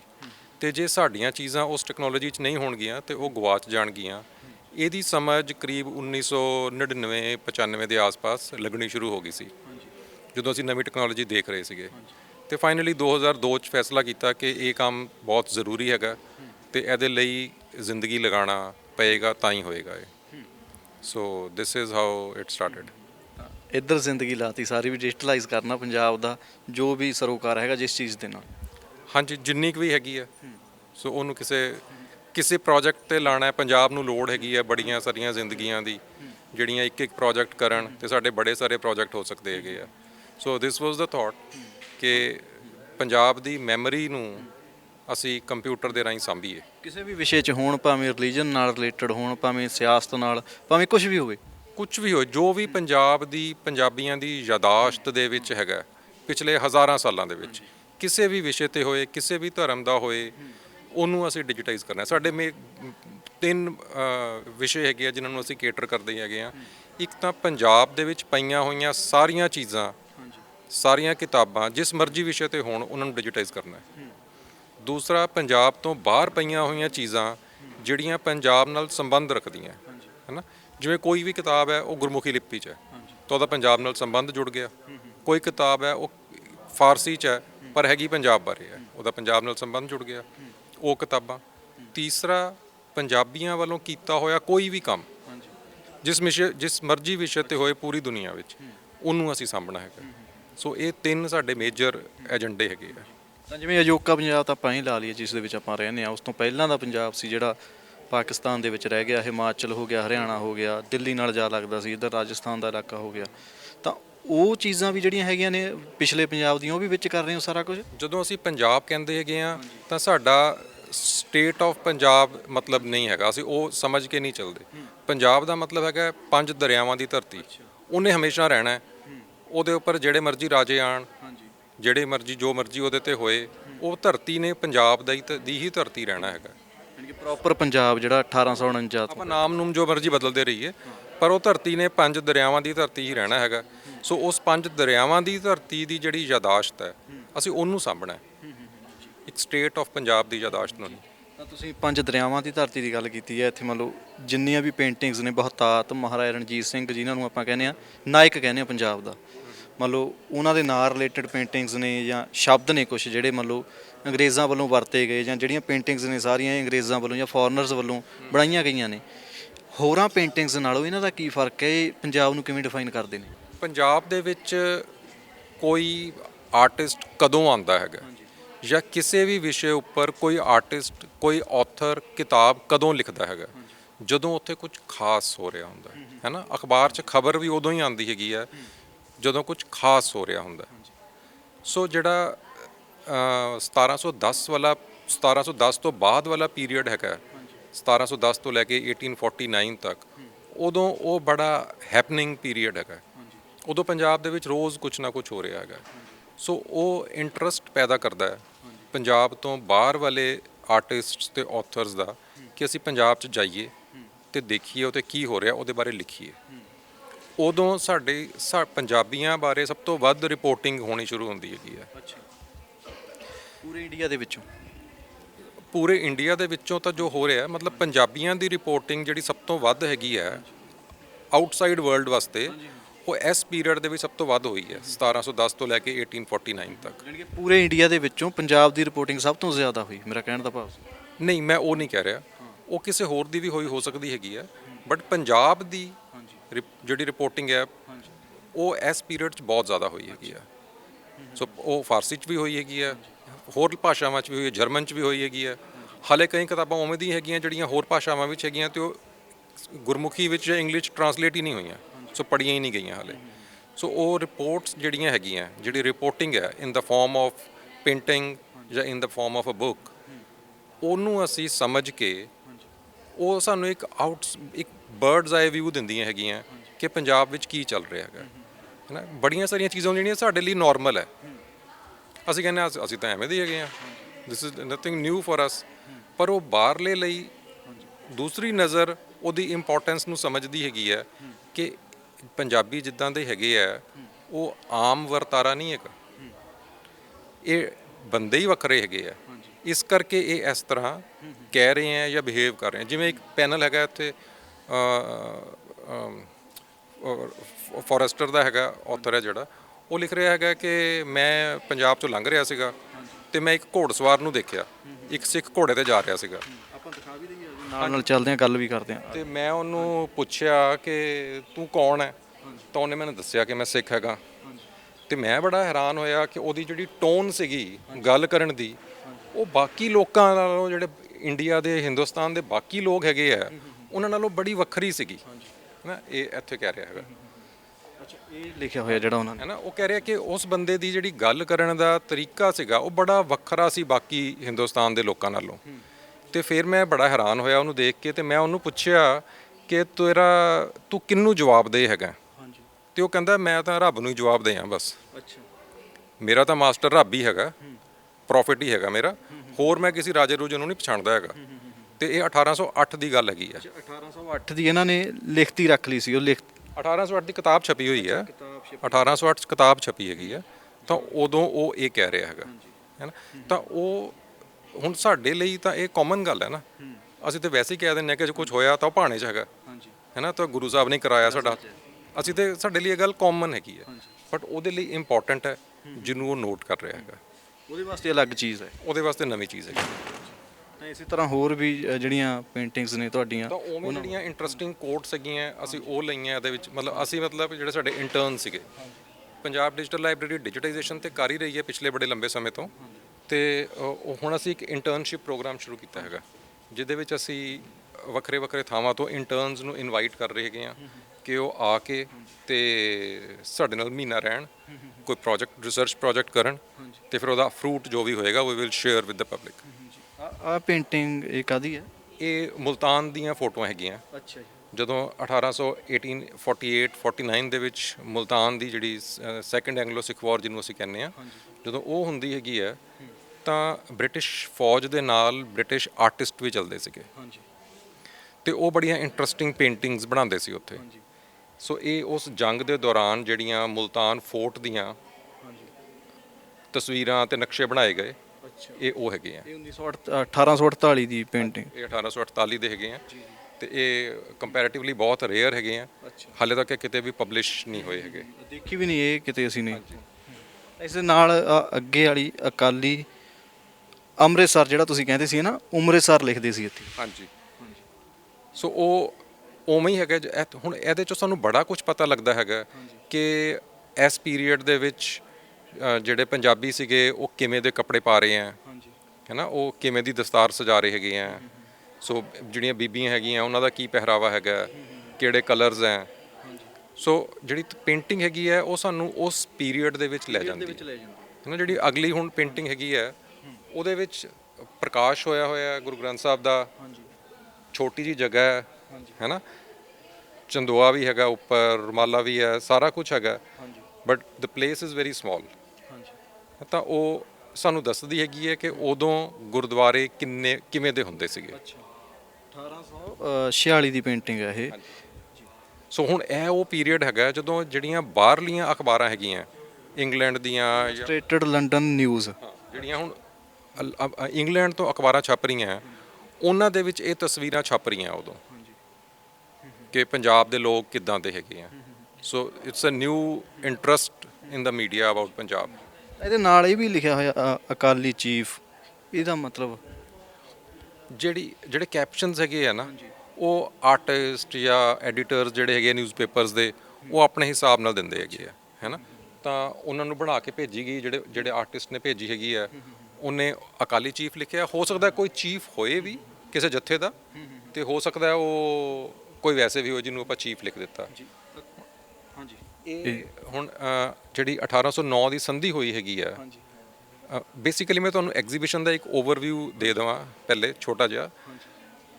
ਤੇ ਜੇ ਸਾਡੀਆਂ ਚੀਜ਼ਾਂ ਉਸ ਟੈਕਨੋਲੋਜੀ 'ਚ ਨਹੀਂ ਹੋਣਗੀਆਂ, ਤੇ ਉਹ ਗਵਾਚ ਜਾਣਗੀਆਂ। ਇਹਦੀ ਸਮਝ ਕਰੀਬ 1999 95 ਦੇ ਆਸ-ਪਾਸ ਲੱਗਣੀ ਸ਼ੁਰੂ ਹੋ ਗਈ ਸੀ। ਜਦੋਂ ਅਸੀਂ ਨਵੀਂ ਟੈਕਨੋਲੋਜੀ ਦੇਖ ਰਹੇ ਸੀਗੇ। ਤੇ ਫਾਈਨਲੀ 2002 ਚ ਫੈਸਲਾ ਕੀਤਾ ਕਿ ਇਹ ਕੰਮ ਬਹੁਤ ਜ਼ਰੂਰੀ ਹੈਗਾ ਤੇ ਇਹਦੇ ਲਈ ਜ਼ਿੰਦਗੀ ਲਗਾਉਣਾ ਪਏਗਾ ਤਾਂ ਹੀ ਹੋਏਗਾ ਇਹ। So this is how it started ਇੱਧਰ ਜ਼ਿੰਦਗੀ ਲਾਤੀ ਸਾਰੀ ਵੀ ਡਿਜੀਟਲਾਈਜ਼ ਕਰਨਾ ਪੰਜਾਬ ਦਾ ਜੋ ਵੀ ਸਰੋਕਾਰ ਹੈਗਾ ਜਿਸ ਚੀਜ਼ ਦੇ ਨਾਲ। ਹਾਂਜੀ ਜਿੰਨੀ ਕੁ ਵੀ ਹੈਗੀ ਆ। ਸੋ ਉਹਨੂੰ ਕਿਸੇ ਕਿਸੇ ਪ੍ਰੋਜੈਕਟ ਤੇ ਲਾਣਾ ਹੈ ਪੰਜਾਬ ਨੂੰ ਲੋੜ ਹੈਗੀ ਹੈ ਬੜੀਆਂ ਸਾਰੀਆਂ ਜ਼ਿੰਦਗੀਆਂ ਦੀ ਜਿਹੜੀਆਂ ਇੱਕ ਇੱਕ ਪ੍ਰੋਜੈਕਟ ਕਰਨ ਤੇ ਸਾਡੇ ਬੜੇ ਸਾਰੇ ਪ੍ਰੋਜੈਕਟ ਹੋ ਸਕਦੇ ਹੈਗੇ ਆ। ਸੋ ਦਿਸ ਵਾਸ ਦਾ ਥਾਟ ਕਿ ਪੰਜਾਬ ਦੀ ਮੈਮਰੀ ਨੂੰ ਅਸੀਂ ਕੰਪਿਊਟਰ ਦੇ ਰਾਹੀਂ ਸਾਂਭੀਏ। ਕਿਸੇ ਵੀ ਵਿਸ਼ੇ 'ਚ ਹੋਣ ਭਾਵੇਂ ਰਿਲੀਜਨ ਨਾਲ ਰਿਲੇਟਡ ਹੋਣ ਭਾਵੇਂ ਸਿਆਸਤ ਨਾਲ ਭਾਵੇਂ ਕੁਝ ਵੀ ਹੋਵੇ। ਕੁਝ ਵੀ ਹੋਏ ਜੋ ਵੀ ਪੰਜਾਬ ਦੀ ਪੰਜਾਬੀਆਂ ਦੀ ਯਾਦਾਸ਼ਤ ਦੇ ਵਿੱਚ ਹੈਗਾ ਪਿਛਲੇ ਹਜ਼ਾਰਾਂ ਸਾਲਾਂ ਦੇ ਵਿੱਚ ਕਿਸੇ ਵੀ ਵਿਸ਼ੇ ਤੇ ਹੋਏ ਕਿਸੇ ਵੀ ਧਰਮ ਦਾ ਹੋਏ ਉਹਨੂੰ ਅਸੀਂ ਡਿਜੀਟਾਈਜ਼ ਕਰਨਾ। ਸਾਡੇ ਮੇ ਤਿੰਨ ਵਿਸ਼ੇ ਹੈਗੇ ਆ ਜਿਨ੍ਹਾਂ ਨੂੰ ਅਸੀਂ ਕੇਟਰ ਕਰਦੇ ਹੈਗੇ ਆ। ਇੱਕ ਤਾਂ ਪੰਜਾਬ ਦੇ ਵਿੱਚ ਪਈਆਂ ਹੋਈਆਂ ਸਾਰੀਆਂ ਚੀਜ਼ਾਂ ਸਾਰੀਆਂ ਕਿਤਾਬਾਂ ਜਿਸ ਮਰਜ਼ੀ ਵਿਸ਼ੇ ਤੇ ਹੋਣ ਉਹਨਾਂ ਨੂੰ ਡਿਜੀਟਾਈਜ਼ ਕਰਨਾ ਹੈ। ਦੂਸਰਾ ਪੰਜਾਬ ਤੋਂ ਬਾਹਰ ਪਈਆਂ ਹੋਈਆਂ ਚੀਜ਼ਾਂ ਜਿਹੜੀਆਂ ਪੰਜਾਬ ਨਾਲ ਸੰਬੰਧ ਰੱਖਦੀਆਂ ਹੈਨਾ? ਜਿਵੇਂ ਕੋਈ ਵੀ ਕਿਤਾਬ ਹੈ ਉਹ ਗੁਰਮੁਖੀ ਲਿਪੀ 'ਚ ਹੈ। ਤਾਂ ਉਹਦਾ ਪੰਜਾਬ ਨਾਲ ਸੰਬੰਧ ਜੁੜ ਗਿਆ। ਕੋਈ ਕਿਤਾਬ ਹੈ ਉਹ ਫਾਰਸੀ 'ਚ ਹੈ ਪਰ ਹੈਗੀ ਪੰਜਾਬ ਬਾਰੇ ਹੈ। ਉਹਦਾ ਪੰਜਾਬ ਨਾਲ ਸੰਬੰਧ ਜੁੜ ਗਿਆ। ਉਹ ਕਿਤਾਬਾਂ। ਤੀਸਰਾ ਪੰਜਾਬੀਆਂ ਵੱਲੋਂ ਕੀਤਾ ਹੋਇਆ ਕੋਈ ਵੀ ਕੰਮ ਜਿਸ ਵਿਸ਼ੇ ਜਿਸ ਮਰਜ਼ੀ ਵਿਸ਼ੇ ਤੇ ਹੋਏ ਪੂਰੀ ਦੁਨੀਆ ਵਿੱਚ ਉਹਨੂੰ ਅਸੀਂ ਸਾਂਭਣਾ ਹੈਗਾ। ਸੋ ਇਹ ਤਿੰਨ ਸਾਡੇ ਮੇਜਰ ਏਜੰਡੇ ਹੈਗੇ ਆ। ਤਾਂ ਜਿਵੇਂ ਅਜੋਕਾ ਪੰਜਾਬ ਤਾਂ ਆਪਾਂ ਹੀ ਲਾ ਲਈਏ ਜਿਸ ਦੇ ਵਿੱਚ ਆਪਾਂ ਰਹਿੰਦੇ ਆ ਉਸ ਤੋਂ ਪਹਿਲਾਂ ਦਾ ਪੰਜਾਬ ਸੀ ਜਿਹੜਾ ਪਾਕਿਸਤਾਨ ਦੇ ਵਿੱਚ ਰਹਿ ਗਿਆ। ਹਿਮਾਚਲ ਹੋ ਗਿਆ ਹਰਿਆਣਾ ਹੋ ਗਿਆ ਦਿੱਲੀ ਨਾਲ ਜਾ ਲੱਗਦਾ ਸੀ। ਇੱਧਰ ਰਾਜਸਥਾਨ ਦਾ ਇਲਾਕਾ ਹੋ ਗਿਆ। ਤਾਂ ਉਹ ਚੀਜ਼ਾਂ ਵੀ ਜਿਹੜੀਆਂ ਹੈਗੀਆਂ ਨੇ ਪਿਛਲੇ ਪੰਜਾਬ ਦੀਆਂ ਉਹ ਵੀ ਵਿੱਚ ਕਰ ਰਹੇ ਹੋ ਸਾਰਾ ਕੁਝ? ਜਦੋਂ ਅਸੀਂ ਪੰਜਾਬ ਕਹਿੰਦੇ ਹੈਗੇ ਆ ਤਾਂ ਸਾਡਾ ਸਟੇਟ ਆਫ ਪੰਜਾਬ ਮਤਲਬ ਨਹੀਂ ਹੈਗਾ। ਅਸੀਂ ਉਹ ਸਮਝ ਕੇ ਨਹੀਂ ਚੱਲਦੇ। ਪੰਜਾਬ ਦਾ ਮਤਲਬ ਹੈਗਾ ਪੰਜ ਦਰਿਆਵਾਂ ਦੀ ਧਰਤੀ। ਉਹਨੇ ਹਮੇਸ਼ਾ ਰਹਿਣਾ ਹੈ। ਉਹਦੇ ਉੱਪਰ ਜਿਹੜੇ ਮਰਜ਼ੀ ਰਾਜੇ ਆਣ ਜਿਹੜੇ ਮਰਜ਼ੀ ਜੋ ਮਰਜ਼ੀ ਉਹਦੇ ਤੇ ਹੋਏ ਉਹ ਧਰਤੀ ਨੇ ਪੰਜਾਬ ਦਾ ਹੀ ਧ- ਦੀ ਹੀ ਧਰਤੀ ਰਹਿਣਾ ਹੈਗਾ। ਯਾਨੀ ਕਿ ਪ੍ਰੋਪਰ ਪੰਜਾਬ ਜਿਹੜਾ 1849 ਤੋਂ ਆਪਾਂ ਨਾਮ ਨੂਮ ਜੋ ਮਰਜ਼ੀ ਬਦਲਦੇ ਰਹੀਏ ਪਰ ਉਹ ਧਰਤੀ ਨੇ ਪੰਜ ਦਰਿਆਵਾਂ ਦੀ ਧਰਤੀ ਹੀ ਰਹਿਣਾ ਹੈਗਾ। ਸੋ ਉਸ ਪੰਜ ਦਰਿਆਵਾਂ ਦੀ ਧਰਤੀ ਦੀ ਜਿਹੜੀ ਯਾਦਾਸ਼ਤ ਹੈ ਅਸੀਂ ਉਹਨੂੰ ਸਾਂਭਣਾ ਹੈ। ਇੱਕ ਸਟੇਟ ਆਫ ਪੰਜਾਬ ਦੀ ਯਾਦਾਸ਼ਤ ਨੂੰ ਨਹੀਂ। ਤਾਂ ਤੁਸੀਂ ਪੰਜ ਦਰਿਆਵਾਂ ਦੀ ਧਰਤੀ ਦੀ ਗੱਲ ਕੀਤੀ ਹੈ, ਇੱਥੇ ਮੰਨ ਲਓ ਜਿੰਨੀਆਂ ਵੀ ਪੇਂਟਿੰਗਸ ਨੇ ਬਹੁਤਾਤ ਮਹਾਰਾਜਾ ਰਣਜੀਤ ਸਿੰਘ ਜਿਨ੍ਹਾਂ ਨੂੰ ਆਪਾਂ ਕਹਿੰਦੇ ਆ ਨਾਇਕ ਕਹਿੰਦੇ ਆ ਪੰਜਾਬ ਦਾ। ਮੰਨ ਲਓ ਉਹਨਾਂ ਦੇ ਨਾਲ ਰਿਲੇਟਡ ਪੇਂਟਿੰਗਸ ਨੇ ਜਾਂ ਸ਼ਬਦ ਨੇ ਕੁਝ ਜਿਹੜੇ ਮੰਨ ਲਓ ਅੰਗਰੇਜ਼ਾਂ ਵੱਲੋਂ ਵਰਤੇ ਗਏ ਜਾਂ ਜਿਹੜੀਆਂ ਪੇਂਟਿੰਗਸ ਨੇ ਸਾਰੀਆਂ ਅੰਗਰੇਜ਼ਾਂ ਵੱਲੋਂ ਜਾਂ ਫੋਰਨਰਸ ਵੱਲੋਂ ਬਣਾਈਆਂ ਗਈਆਂ ਨੇ। ਹੋਰਾਂ ਪੇਂਟਿੰਗਸ ਨਾਲੋਂ ਇਹਨਾਂ ਦਾ ਕੀ ਫ਼ਰਕ ਹੈ, ਇਹ ਪੰਜਾਬ ਨੂੰ ਕਿਵੇਂ ਡਿਫਾਈਨ ਕਰਦੇ ਨੇ? ਪੰਜਾਬ ਦੇ ਵਿੱਚ ਕੋਈ ਆਰਟਿਸਟ ਕਦੋਂ ਆਉਂਦਾ ਹੈਗਾ? ਜਾਂ ਕਿਸੇ ਵੀ ਵਿਸ਼ੇ ਉੱਪਰ ਕੋਈ ਆਰਟਿਸਟ ਕੋਈ ਆਥਰ ਕਿਤਾਬ ਕਦੋਂ ਲਿਖਦਾ ਹੈਗਾ? ਜਦੋਂ ਉੱਥੇ ਕੁਝ ਖਾਸ ਹੋ ਰਿਹਾ ਹੁੰਦਾ ਹੈ ਹੈਨਾ? ਅਖਬਾਰ 'ਚ ਖਬਰ ਵੀ ਉਦੋਂ ਹੀ ਆਂਦੀ ਹੈਗੀ ਹੈ ਜਦੋਂ ਕੁਝ ਖਾਸ ਹੋ ਰਿਹਾ ਹੁੰਦਾ। ਸੋ ਜਿਹੜਾ ਅ, 1710 ਵਾਲਾ 1710 ਤੋਂ ਬਾਅਦ ਵਾਲਾ ਪੀਰੀਅਡ ਹੈਗਾ 1710 ਤੋਂ ਲੈ ਕੇ 1849 ਤੱਕ ਉਦੋਂ ਉਹ ਬੜਾ ਹੈਪਨਿੰਗ ਪੀਰੀਅਡ ਹੈਗਾ। ਉਦੋਂ ਪੰਜਾਬ ਦੇ ਵਿੱਚ ਰੋਜ਼ ਕੁਝ ਨਾ ਕੁਝ ਹੋ ਰਿਹਾ ਹੈਗਾ। ਸੋ ਉਹ ਇੰਟਰਸਟ ਪੈਦਾ ਕਰਦਾ ਹੈ। ਪੰਜਾਬ ਤੋਂ ਬਾਹਰ ਵਾਲੇ ਆਰਟਿਸਟਸ ਤੇ ਆਥਰਸ ਦਾ ਕਿ ਅਸੀਂ ਪੰਜਾਬ 'ਚ ਜਾਈਏ ਤੇ ਦੇਖੀਏ ਉਹ ਤੇ ਕੀ ਹੋ ਰਿਹਾ ਉਹਦੇ ਬਾਰੇ ਲਿਖੀਏ। ਉਦੋਂ ਸਾਡੇ ਸਾ- ਪੰਜਾਬੀਆਂ ਬਾਰੇ ਸਭ ਤੋਂ ਵੱਧ ਰਿਪੋਰਟਿੰਗ ਹੋਣੀ ਸ਼ੁਰੂ ਹੁੰਦੀ ਹੈਗੀ ਹੈ ਪੂਰੇ ਇੰਡੀਆ ਦੇ ਵਿੱਚੋਂ? ਪੂਰੇ ਇੰਡੀਆ ਦੇ ਵਿੱਚੋਂ ਤਾਂ ਜੋ ਹੋ ਰਿਹਾ ਮਤਲਬ ਪੰਜਾਬੀਆਂ ਦੀ ਰਿਪੋਰਟਿੰਗ ਜਿਹੜੀ ਸਭ ਤੋਂ ਵੱਧ ਹੈਗੀ ਹੈ ਆਊਟਸਾਈਡ ਵਰਲਡ ਵਾਸਤੇ ਉਹ ਇਸ ਪੀਰੀਅਡ ਦੇ ਵਿੱਚ ਸਭ ਤੋਂ ਵੱਧ ਹੋਈ ਹੈ 1710 ਤੋਂ ਲੈ ਕੇ 1849 ਤੱਕ। ਯਾਨੀ ਕਿ ਪੂਰੇ ਇੰਡੀਆ ਦੇ ਵਿੱਚੋਂ ਪੰਜਾਬ ਦੀ ਰਿਪੋਰਟਿੰਗ ਸਭ ਤੋਂ ਜ਼ਿਆਦਾ ਹੋਈ ਮੇਰਾ ਕਹਿਣ ਦਾ ਭਾਵ ਨਹੀਂ ਮੈਂ ਉਹ ਨਹੀਂ ਕਹਿ ਰਿਹਾ। ਉਹ ਕਿਸੇ ਹੋਰ ਦੀ ਵੀ ਹੋਈ ਹੋ ਸਕਦੀ ਹੈਗੀ ਹੈ। ਬਟ ਪੰਜਾਬ ਦੀ ਜਿਹੜੀ ਰਿਪੋਰਟਿੰਗ ਹੈ ਉਹ ਇਸ ਪੀਰੀਅਡ 'ਚ ਬਹੁਤ ਜ਼ਿਆਦਾ ਹੋਈ ਹੈਗੀ ਹੈ। ਸੋ ਉਹ ਫਾਰਸੀ 'ਚ ਵੀ ਹੋਈ ਹੈਗੀ ਹੈ ਹੋਰ ਭਾਸ਼ਾਵਾਂ 'ਚ ਵੀ ਹੋਈ ਹੈ ਜਰਮਨ 'ਚ ਵੀ ਹੋਈ ਹੈਗੀ ਹੈ। ਹਾਲੇ ਕਈ ਕਿਤਾਬਾਂ ਉਵੇਂ ਦੀਆਂ ਹੈਗੀਆਂ ਜਿਹੜੀਆਂ ਹੋਰ ਭਾਸ਼ਾਵਾਂ ਵਿੱਚ ਹੈਗੀਆਂ ਤੇ ਉਹ ਗੁਰਮੁਖੀ ਵਿੱਚ ਜਾਂ ਇੰਗਲਿਸ਼ ਟਰਾਂਸਲੇਟ ਹੀ ਨਹੀਂ ਹੋਈਆਂ। ਸੋ ਪੜੀਆਂ ਹੀ ਨਹੀਂ ਗਈਆਂ ਹਾਲੇ। ਸੋ ਉਹ ਰਿਪੋਰਟਸ ਜਿਹੜੀਆਂ ਹੈਗੀਆਂ ਜਿਹੜੀ ਰਿਪੋਰਟਿੰਗ ਹੈ in the form of painting ਜਾਂ in the form of a book ਉਹਨੂੰ ਅਸੀਂ ਸਮਝ ਕੇ ਉਹ ਸਾਨੂੰ ਇੱਕ ਆਊਟ ਇੱਕ ਬਰਡਸ ਆਈ ਵਿਊ ਦਿੰਦੀਆਂ ਹੈਗੀਆਂ ਕਿ ਪੰਜਾਬ ਵਿੱਚ ਕੀ ਚੱਲ ਰਿਹਾ ਹੈਗਾ। ਹੈਨਾ? ਬੜੀਆਂ ਸਾਰੀਆਂ ਚੀਜ਼ਾਂ ਜਿਹੜੀਆਂ ਸਾਡੇ ਲਈ ਨਾਰਮਲ ਹੈ। ਅਸੀਂ ਕਹਿੰਦੇ ਹਾਂ, ਅਸੀਂ- ਅਸੀਂ ਤਾਂ ਐਵੇਂ ਦੇ ਹੈਗੇ ਆ this is nothing new for us ਪਰ ਉਹ ਬਾਹਰਲੇ ਲਈ ਦੂਸਰੀ ਨਜ਼ਰ ਉਹਦੀ ਇੰਪੋਰਟੈਂਸ ਨੂੰ ਸਮਝਦੀ ਹੈਗੀ ਹੈ ਕਿ ਪੰਜਾਬੀ ਜਿੱਦਾਂ ਦੇ ਹੈਗੇ ਆ ਉਹ ਆਮ ਵਰਤਾਰਾ ਨਹੀਂ ਹੈਗਾ। ਇਹ ਬੰਦੇ ਹੀ ਵੱਖਰੇ ਹੈਗੇ ਆ। ਇਸ ਕਰਕੇ ਇਹ ਇਸ ਤਰ੍ਹਾਂ ਕਹਿ ਰਹੇ ਆ ਜਾਂ ਬਿਹੇਵ ਕਰ ਰਹੇ ਆ। ਜਿਵੇਂ ਇੱਕ ਪੈਨਲ ਹੈਗਾ ਇੱਥੇ ਫੋਰੈਸਟਰ ਦਾ ਹੈਗਾ ਆਥਰ ਹੈ ਜਿਹੜਾ। ਉਹ ਲਿਖ ਰਿਹਾ ਹੈਗਾ ਕਿ ਮੈਂ ਪੰਜਾਬ ਤੋਂ ਲੰਘ ਰਿਹਾ ਸੀਗਾ ਤੇ ਮੈਂ ਇੱਕ ਘੋੜਸਵਾਰ ਨੂੰ ਦੇਖਿਆ। ਇੱਕ ਸਿੱਖ ਘੋੜੇ ਤੇ ਜਾ ਰਿਹਾ ਸੀਗਾ। ਨਾਲ ਨਾਲ ਚੱਲਦੇ ਆ ਗੱਲ ਵੀ ਕਰਦੇ ਆ ਤੇ ਮੈਂ ਉਹਨੂੰ ਪੁੱਛਿਆ ਕਿ ਤੂੰ ਕੌਣ ਹੈ? ਤਾਂ ਉਹਨੇ ਮੈਨੂੰ ਦੱਸਿਆ ਕਿ ਮੈਂ ਸਿੱਖ ਹੈਗਾ। ਤੇ ਮੈਂ ਬੜਾ ਹੈਰਾਨ ਹੋਇਆ ਕਿ ਉਹਦੀ ਜਿਹੜੀ ਟੋਨ ਸੀਗੀ ਗੱਲ ਕਰਨ ਦੀ ਉਹ ਬਾਕੀ ਲੋਕਾਂ ਨਾਲੋਂ ਜਿਹੜੇ ਇੰਡੀਆ ਦੇ ਹਿੰਦੁਸਤਾਨ ਦੇ ਬਾਕੀ ਲੋਕ ਹੈਗੇ ਆ ਉਹਨਾਂ ਨਾਲੋਂ ਬੜੀ ਵੱਖਰੀ ਸੀਗੀ। ਨਾ ਇਹ ਇੱਥੇ ਕਹਿ ਰਿਹਾ ਹੈਗਾ। ਅੱਛਾ ਇਹ ਲਿਖਿਆ ਹੋਇਆ ਜਿਹੜਾ ਉਹਨਾਂ ਨੇ। ਹੈ ਨਾ ਉਹ ਕਹਿ ਰਿਹਾ ਕਿ ਉਸ ਬੰਦੇ ਦੀ ਜਿਹੜੀ ਗੱਲ ਕਰਨ ਦਾ ਤਰੀਕਾ ਸੀਗਾ ਉਹ ਬੜਾ ਵੱਖਰਾ ਸੀ ਬਾਕੀ ਹਿੰਦੁਸਤਾਨ ਦੇ ਲੋਕਾਂ ਨਾਲੋਂ। ਤੇ ਫਿਰ ਮੈਂ ਬੜਾ ਹੈਰਾਨ ਹੋਇਆ ਉਹਨੂੰ ਦੇਖ ਕੇ ਤੇ ਮੈਂ ਉਹਨੂੰ ਪੁੱਛਿਆ ਕਿ ਤੇਰਾ ਤੂੰ ਕਿੰਨੂੰ ਜਵਾਬ ਦੇ ਹੈਗਾ? ਹਾਂਜੀ। ਤੇ ਉਹ ਕਹਿੰਦਾ ਮੈਂ ਤਾਂ ਰੱਬ ਨੂੰ ਹੀ ਜਵਾਬ ਦੇ ਆ ਬਸ। ਅੱਛਾ। ਮੇਰਾ ਤਾਂ ਮਾਸਟਰ ਰੱਬ ਹੀ ਹੈਗਾ। ਪ੍ਰੋਫਿਟ ਹੀ ਹੈਗਾ ਮੇਰਾ। ਹੋਰ ਮੈਂ ਕਿਸੇ ਰਾਜੇ ਰੂਜੇ ਨੂੰ ਨਹੀਂ ਪਛਾਣਦਾ ਹੈਗਾ। ਤੇ ਇਹ 1808 ਦੀ ਗੱਲ ਹੈਗੀ ਆ। 1808 ਦੀ ਇਹਨਾਂ ਨੇ ਲਿਖਤੀ ਰੱਖ ਲਈ ਸੀ ਉਹ ਲਿਖ 1808 ਦੀ ਕਿਤਾਬ ਛਪੀ ਹੋਈ ਹੈ ਕਿਤਾਬ 1808 ਚ ਕਿਤਾਬ ਛਪੀ ਹੈਗੀ ਆ। ਤਾਂ ਉਦੋਂ ਉਹ ਇਹ ਕਹਿ ਰਿਹਾ ਹੈਗਾ। ਹੈ ਨਾ ਤਾਂ ਉਹ ਹੁਣ ਸਾਡੇ ਲਈ ਤਾਂ ਇਹ ਕਾਮਨ ਗੱਲ ਹੈ ਨਾ। ਅਸੀਂ ਤੇ ਵੈਸੇ ਹੀ ਕਹਿ ਦਿੰਦੇ ਹਾਂ ਕਿ ਜੇ ਕੁਝ ਹੋਇਆ ਤਾਂ ਉਹ ਭਾਣੇ 'ਚ ਹੈਗਾ। ਹਾਂਜੀ। ਹੈ ਨਾ ਤਾਂ ਗੁਰੂ ਸਾਹਿਬ ਨੇ ਕਰਾਇਆ ਸਾਡਾ। ਅਸੀਂ ਤੇ ਸਾਡੇ ਲਈ ਇਹ ਗੱਲ ਕਾਮਨ ਹੈਗੀ ਹੈ। ਬਟ ਉਹਦੇ ਲਈ ਇੰਪੋਰਟੈਂਟ ਹੈ ਜਿਹਨੂੰ ਉਹ ਨੋਟ ਕਰ ਰਿਹਾ ਹੈਗਾ। ਉਹਦੇ ਵਾਸਤੇ ਅਲੱਗ ਚੀਜ਼ ਹੈ। ਉਹਦੇ ਵਾਸਤੇ ਨਵੀਂ ਚੀਜ਼ ਤਾਂ ਇਸੇ ਤਰ੍ਹਾਂ ਹੋਰ ਵੀ ਜਿਹੜੀਆਂ ਪੇਂਟਿੰਗਸ ਨੇ ਤੁਹਾਡੀਆਂ ਤਾਂ ਉਵੇਂ ਜਿਹੜੀਆਂ ਇੰਟਰਸਟਿੰਗ ਕੋਟਸ ਹੈਗੀਆਂ ਅਸੀਂ ਉਹ ਲਈਆਂ ਇਹਦੇ ਵਿੱਚ। ਮਤਲਬ ਅਸੀਂ ਮਤਲਬ ਜਿਹੜੇ ਸਾਡੇ ਇੰਟਰਨ ਸੀਗੇ। ਪੰਜਾਬ ਡਿਜੀਟਲ ਲਾਇਬ੍ਰੇਰੀ ਡਿਜੀਟਾਈਜੇਸ਼ਨ ਤੇ ਕਰ ਹੀ ਰਹੀ ਹੈ ਪਿਛਲੇ ਬੜੇ ਲੰਬੇ ਸਮੇਂ ਤੋਂ। ਤੇ ਅ, ਹੁਣ ਅਸੀਂ ਇੱਕ ਇੰਟਰਨਸ਼ਿਪ ਪ੍ਰੋਗਰਾਮ ਸ਼ੁਰੂ ਕੀਤਾ ਹੈਗਾ ਜਿਹਦੇ ਵਿੱਚ ਅਸੀਂ ਵੱਖਰੇ ਵੱਖਰੇ ਥਾਵਾਂ ਤੋਂ ਇੰਟਰਨਸ ਨੂੰ ਇਨਵਾਈਟ ਕਰ ਰਹੇ ਹੈਗੇ ਆ ਕਿ ਉਹ ਆ ਕੇ ਤੇ ਸਾਡੇ ਨਾਲ ਮਹੀਨਾ ਰਹਿਣ ਕੋਈ ਪ੍ਰੋਜੈਕਟ ਰਿਸਰਚ ਪ੍ਰੋਜੈਕਟ ਕਰਨ ਤੇ ਫਿਰ ਉਹਦਾ ਫਰੂਟ ਜੋ ਵੀ ਹੋਏਗਾ we will share with the public a painting ਇਹ ਕਾਦੀ ਹੈ? ਇਹ ਮੁਲਤਾਨ ਦੀਆਂ ਫੋਟੋਆਂ ਹੈਗੀਆਂ। ਅੱਛਾ ਜੀ। ਜਦੋਂ 1818 48 49 ਦੇ ਵਿੱਚ ਮੁਲਤਾਨ ਦੀ ਜਿਹੜੀ ਸੈਕੰਡ ਐਂਗਲੋ ਸਿੱਖ ਵਾਰ ਜਿਹਨੂੰ ਅਸੀਂ ਕਹਿੰਦੇ ਆ ਜਦੋਂ ਉਹ ਹੁੰਦੀ ਹੈਗੀ ਹੈ ਤਾਂ ਬ੍ਰਿਟਿਸ਼ ਫੌਜ ਦੇ ਨਾਲ ਬ੍ਰਿਟਿਸ਼ ਆਰਟਿਸਟ ਵੀ ਚੱਲਦੇ ਸੀਗੇ। ਹਾਂਜੀ। ਤੇ ਉਹ ਬੜੀਆਂ ਇੰਟਰਸਟਿੰਗ ਪੇਂਟਿੰਗਸ ਬਣਾਉਂਦੇ ਸੀ ਉੱਥੇ। ਹਾਂਜੀ। ਸੋ ਇਹ ਉਸ ਜੰਗ ਦੇ ਦੌਰਾਨ ਜਿਹੜੀਆਂ ਮੁਲਤਾਨ ਫੋਰਟ ਦੀਆਂ ਹਾਂਜੀ। ਤਸਵੀਰਾਂ ਤੇ ਨਕਸ਼ੇ ਬਣਾਏ ਗਏ ਅੱਛਾ। ਇਹ ਉਹ ਹੈਗੇ ਆ। ਇਹ 1848 ਦੀ ਪੇਂਟਿੰਗ ਇਹ 1848 ਦੇ ਹੈਗੇ ਆ। ਤੇ ਇਹ ਕੰਪੈਰੀਟਿਵਲੀ ਬਹੁਤ ਰੇਅਰ ਹੈਗੇ ਆ। ਹਾਲੇ ਤੱਕ ਕਿਤੇ ਵੀ ਪਬਲਿਸ਼ ਨਹੀਂ ਹੋਏ ਹੈਗੇ। ਦੇਖੀ ਵੀ ਨਹੀਂ ਇਹ ਕਿਤੇ ਅਸੀਂ ਨੇ। ਇਸ ਦੇ ਨਾਲ ਅੱਗੇ ਵਾਲੀ ਅਕਾਲੀ ਅੰਮ੍ਰਿਤਸਰ ਜਿਹੜਾ ਤੁਸੀਂ ਕਹਿੰਦੇ ਸੀ ਨਾ ਅੰਮ੍ਰਿਤਸਰ ਲਿਖਦੇ ਸੀ ਇੱਥੇ। ਹਾਂਜੀ। ਸੋ ਉਹ ਉਵੇਂ ਹੀ ਹੈਗਾ ਜ- ਇਹ- ਹੁਣ ਇਹਦੇ ਚੋਂ ਸਾਨੂੰ ਬੜਾ ਕੁਝ ਪਤਾ ਲੱਗਦਾ ਹੈਗਾ ਕਿ ਇਸ ਪੀਰੀਅਡ ਦੇ ਵਿੱਚ ਅ, ਜਿਹੜੇ ਪੰਜਾਬੀ ਸੀਗੇ ਉਹ ਕਿਵੇਂ ਦੇ ਕੱਪੜੇ ਪਾ ਰਹੇ ਆ। ਹਾਂਜੀ। ਹੈਨਾ ਉਹ ਕਿਵੇਂ ਦੀ ਦਸਤਾਰ ਸਜਾ ਰਹੇ ਹੈਗੇ ਆ। ਸੋ ਜਿਹੜੀਆਂ ਬੀਬੀਆਂ ਹੈਗੀਆਂ ਉਹਨਾਂ ਦਾ ਕੀ ਪਹਿਰਾਵਾ ਹੈਗਾ ਕਿਹੜੇ ਕਲਰਸ ਹੈ ਸੋ ਜਿਹੜੀ ਪੇਂਟਿੰਗ ਹੈਗੀ ਹੈ ਉਹ ਸਾਨੂੰ ਉਸ ਪੀਰੀਅਡ ਦੇ ਵਿੱਚ ਲੈ ਜਾਂਦੀ ਹੈ। ਲੈ ਜਾਂਦੇ ਹੈ। ਨਾ ਜਿਹੜੀ ਅਗਲੀ ਹੁਣ ਪੇਂਟਿੰਗ ਹੈਗੀ ਹੈ ਉਹਦੇ ਵਿੱਚ ਪ੍ਰਕਾਸ਼ ਹੋਇਆ ਹੋਇਆ ਗੁਰੂ ਗ੍ਰੰਥ ਸਾਹਿਬ ਦਾ। ਹਾਂਜੀ। ਛੋਟੀ ਜੀ ਜਗ੍ਹਾ ਹੈ ਹੈ ਨਾ ਚੰਦੋਆ ਵੀ ਹੈਗਾ ਉੱਪਰ ਰੁਮਾਲਾ ਵੀ ਹੈ ਸਾਰਾ ਕੁਝ ਹੈਗਾ। ਹਾਂਜੀ। But the place is very small ਹਾਂਜੀ। ਤਾਂ ਉਹ ਸਾਨੂੰ ਦੱਸਦੀ ਹੈਗੀ ਹੈ ਕਿ ਉਦੋਂ ਗੁਰਦੁਆਰੇ ਕਿੰਨੇ ਕਿਵੇਂ ਦੇ ਹੁੰਦੇ ਸੀਗੇ? ਅੱਛਾ। 1846 ਦੀ ਪੇਂਟਿੰਗ ਹੈ ਇਹ। ਸੋ ਹੁਣ ਇਹ ਉਹ ਪੀਰੀਅਡ ਹੈਗਾ ਜਦੋਂ ਜਿਹੜੀਆਂ ਬਾਹਰਲੀਆਂ ਅਖਬਾਰਾਂ ਹੈਗੀਆਂ ਇੰਗਲੈਂਡ ਦੀਆਂ ਸਟੇਟਡ ਲੰਡਨ ਨਿਊਜ਼ ਜਿਹੜੀਆਂ ਹੁਣ ਇੰਗਲੈਂਡ ਤੋਂ ਅਖਬਾਰਾਂ ਛਪ ਰਹੀਆਂ ਉਹਨਾਂ ਦੇ ਵਿੱਚ ਇਹ ਤਸਵੀਰਾਂ ਛਪ ਰਹੀਆਂ ਉਦੋਂ। ਕਿ ਪੰਜਾਬ ਦੇ ਲੋਕ ਕਿੱਦਾਂ ਦੇ ਹੈਗੇ ਆ। So it's a new interest in the media about Punjab ਇਹਦੇ ਨਾਲ ਇਹ ਵੀ ਲਿਖਿਆ ਹੋਇਆ ਅਕਾਲੀ ਚੀਫ ਇਹਦਾ ਮਤਲਬ? ਜਿਹੜੀ ਜਿਹੜੇ ਕੈਪਸ਼ਨਸ ਹੈਗੇ ਆ ਨਾ ਉਹ ਆਰਟਿਸਟ ਜਾਂ ਐਡੀਟਰਸ ਜਿਹੜੇ ਹੈਗੇ ਨਿਊਜ਼ਪੇਪਰਸ ਦੇ ਉਹ ਆਪਣੇ ਹਿਸਾਬ ਨਾਲ ਦਿੰਦੇ ਹੈਗੇ ਆ ਹੈਨਾ ਤਾਂ ਉਹਨਾਂ ਨੂੰ ਬਣਾ ਕੇ ਭੇਜੀ ਗਈ ਜਿਹੜੇ ਜਿਹੜੇ ਆਰਟਿਸਟ ਨੇ ਭੇਜੀ ਹੈਗੀ ਆ। ਉਹਨੇ ਅਕਾਲੀ ਚੀਫ ਲਿਖਿਆ ਹੋ ਸਕਦਾ ਕੋਈ ਚੀਫ ਹੋਏ ਵੀ ਕਿਸੇ ਜੱਥੇ ਦਾ ਤੇ ਹੋ ਸਕਦਾ ਉਹ ਕੋਈ ਵੈਸੇ ਵੀ ਹੋ ਜਿਹਨੂੰ ਆਪਾਂ ਚੀਫ ਲਿਖ ਦਿੱਤਾ। ਜੀ। ਹਾਂਜੀ। ਇਹ ਹੁਣ ਜਿਹੜੀ 1809 ਦੀ ਸੰਧੀ ਹੋਈ ਹੈਗੀ ਆ ਹਾਂਜੀ। ਬੇਸਿਕਲੀ ਮੈਂ ਤੁਹਾਨੂੰ ਐਗਜ਼ੀਬਿਸ਼ਨ ਦਾ ਇੱਕ ਓਵਰਵਿਊ ਦੇ ਦਵਾਂ ਪਹਿਲੇ ਛੋਟਾ ਜਿਹਾ।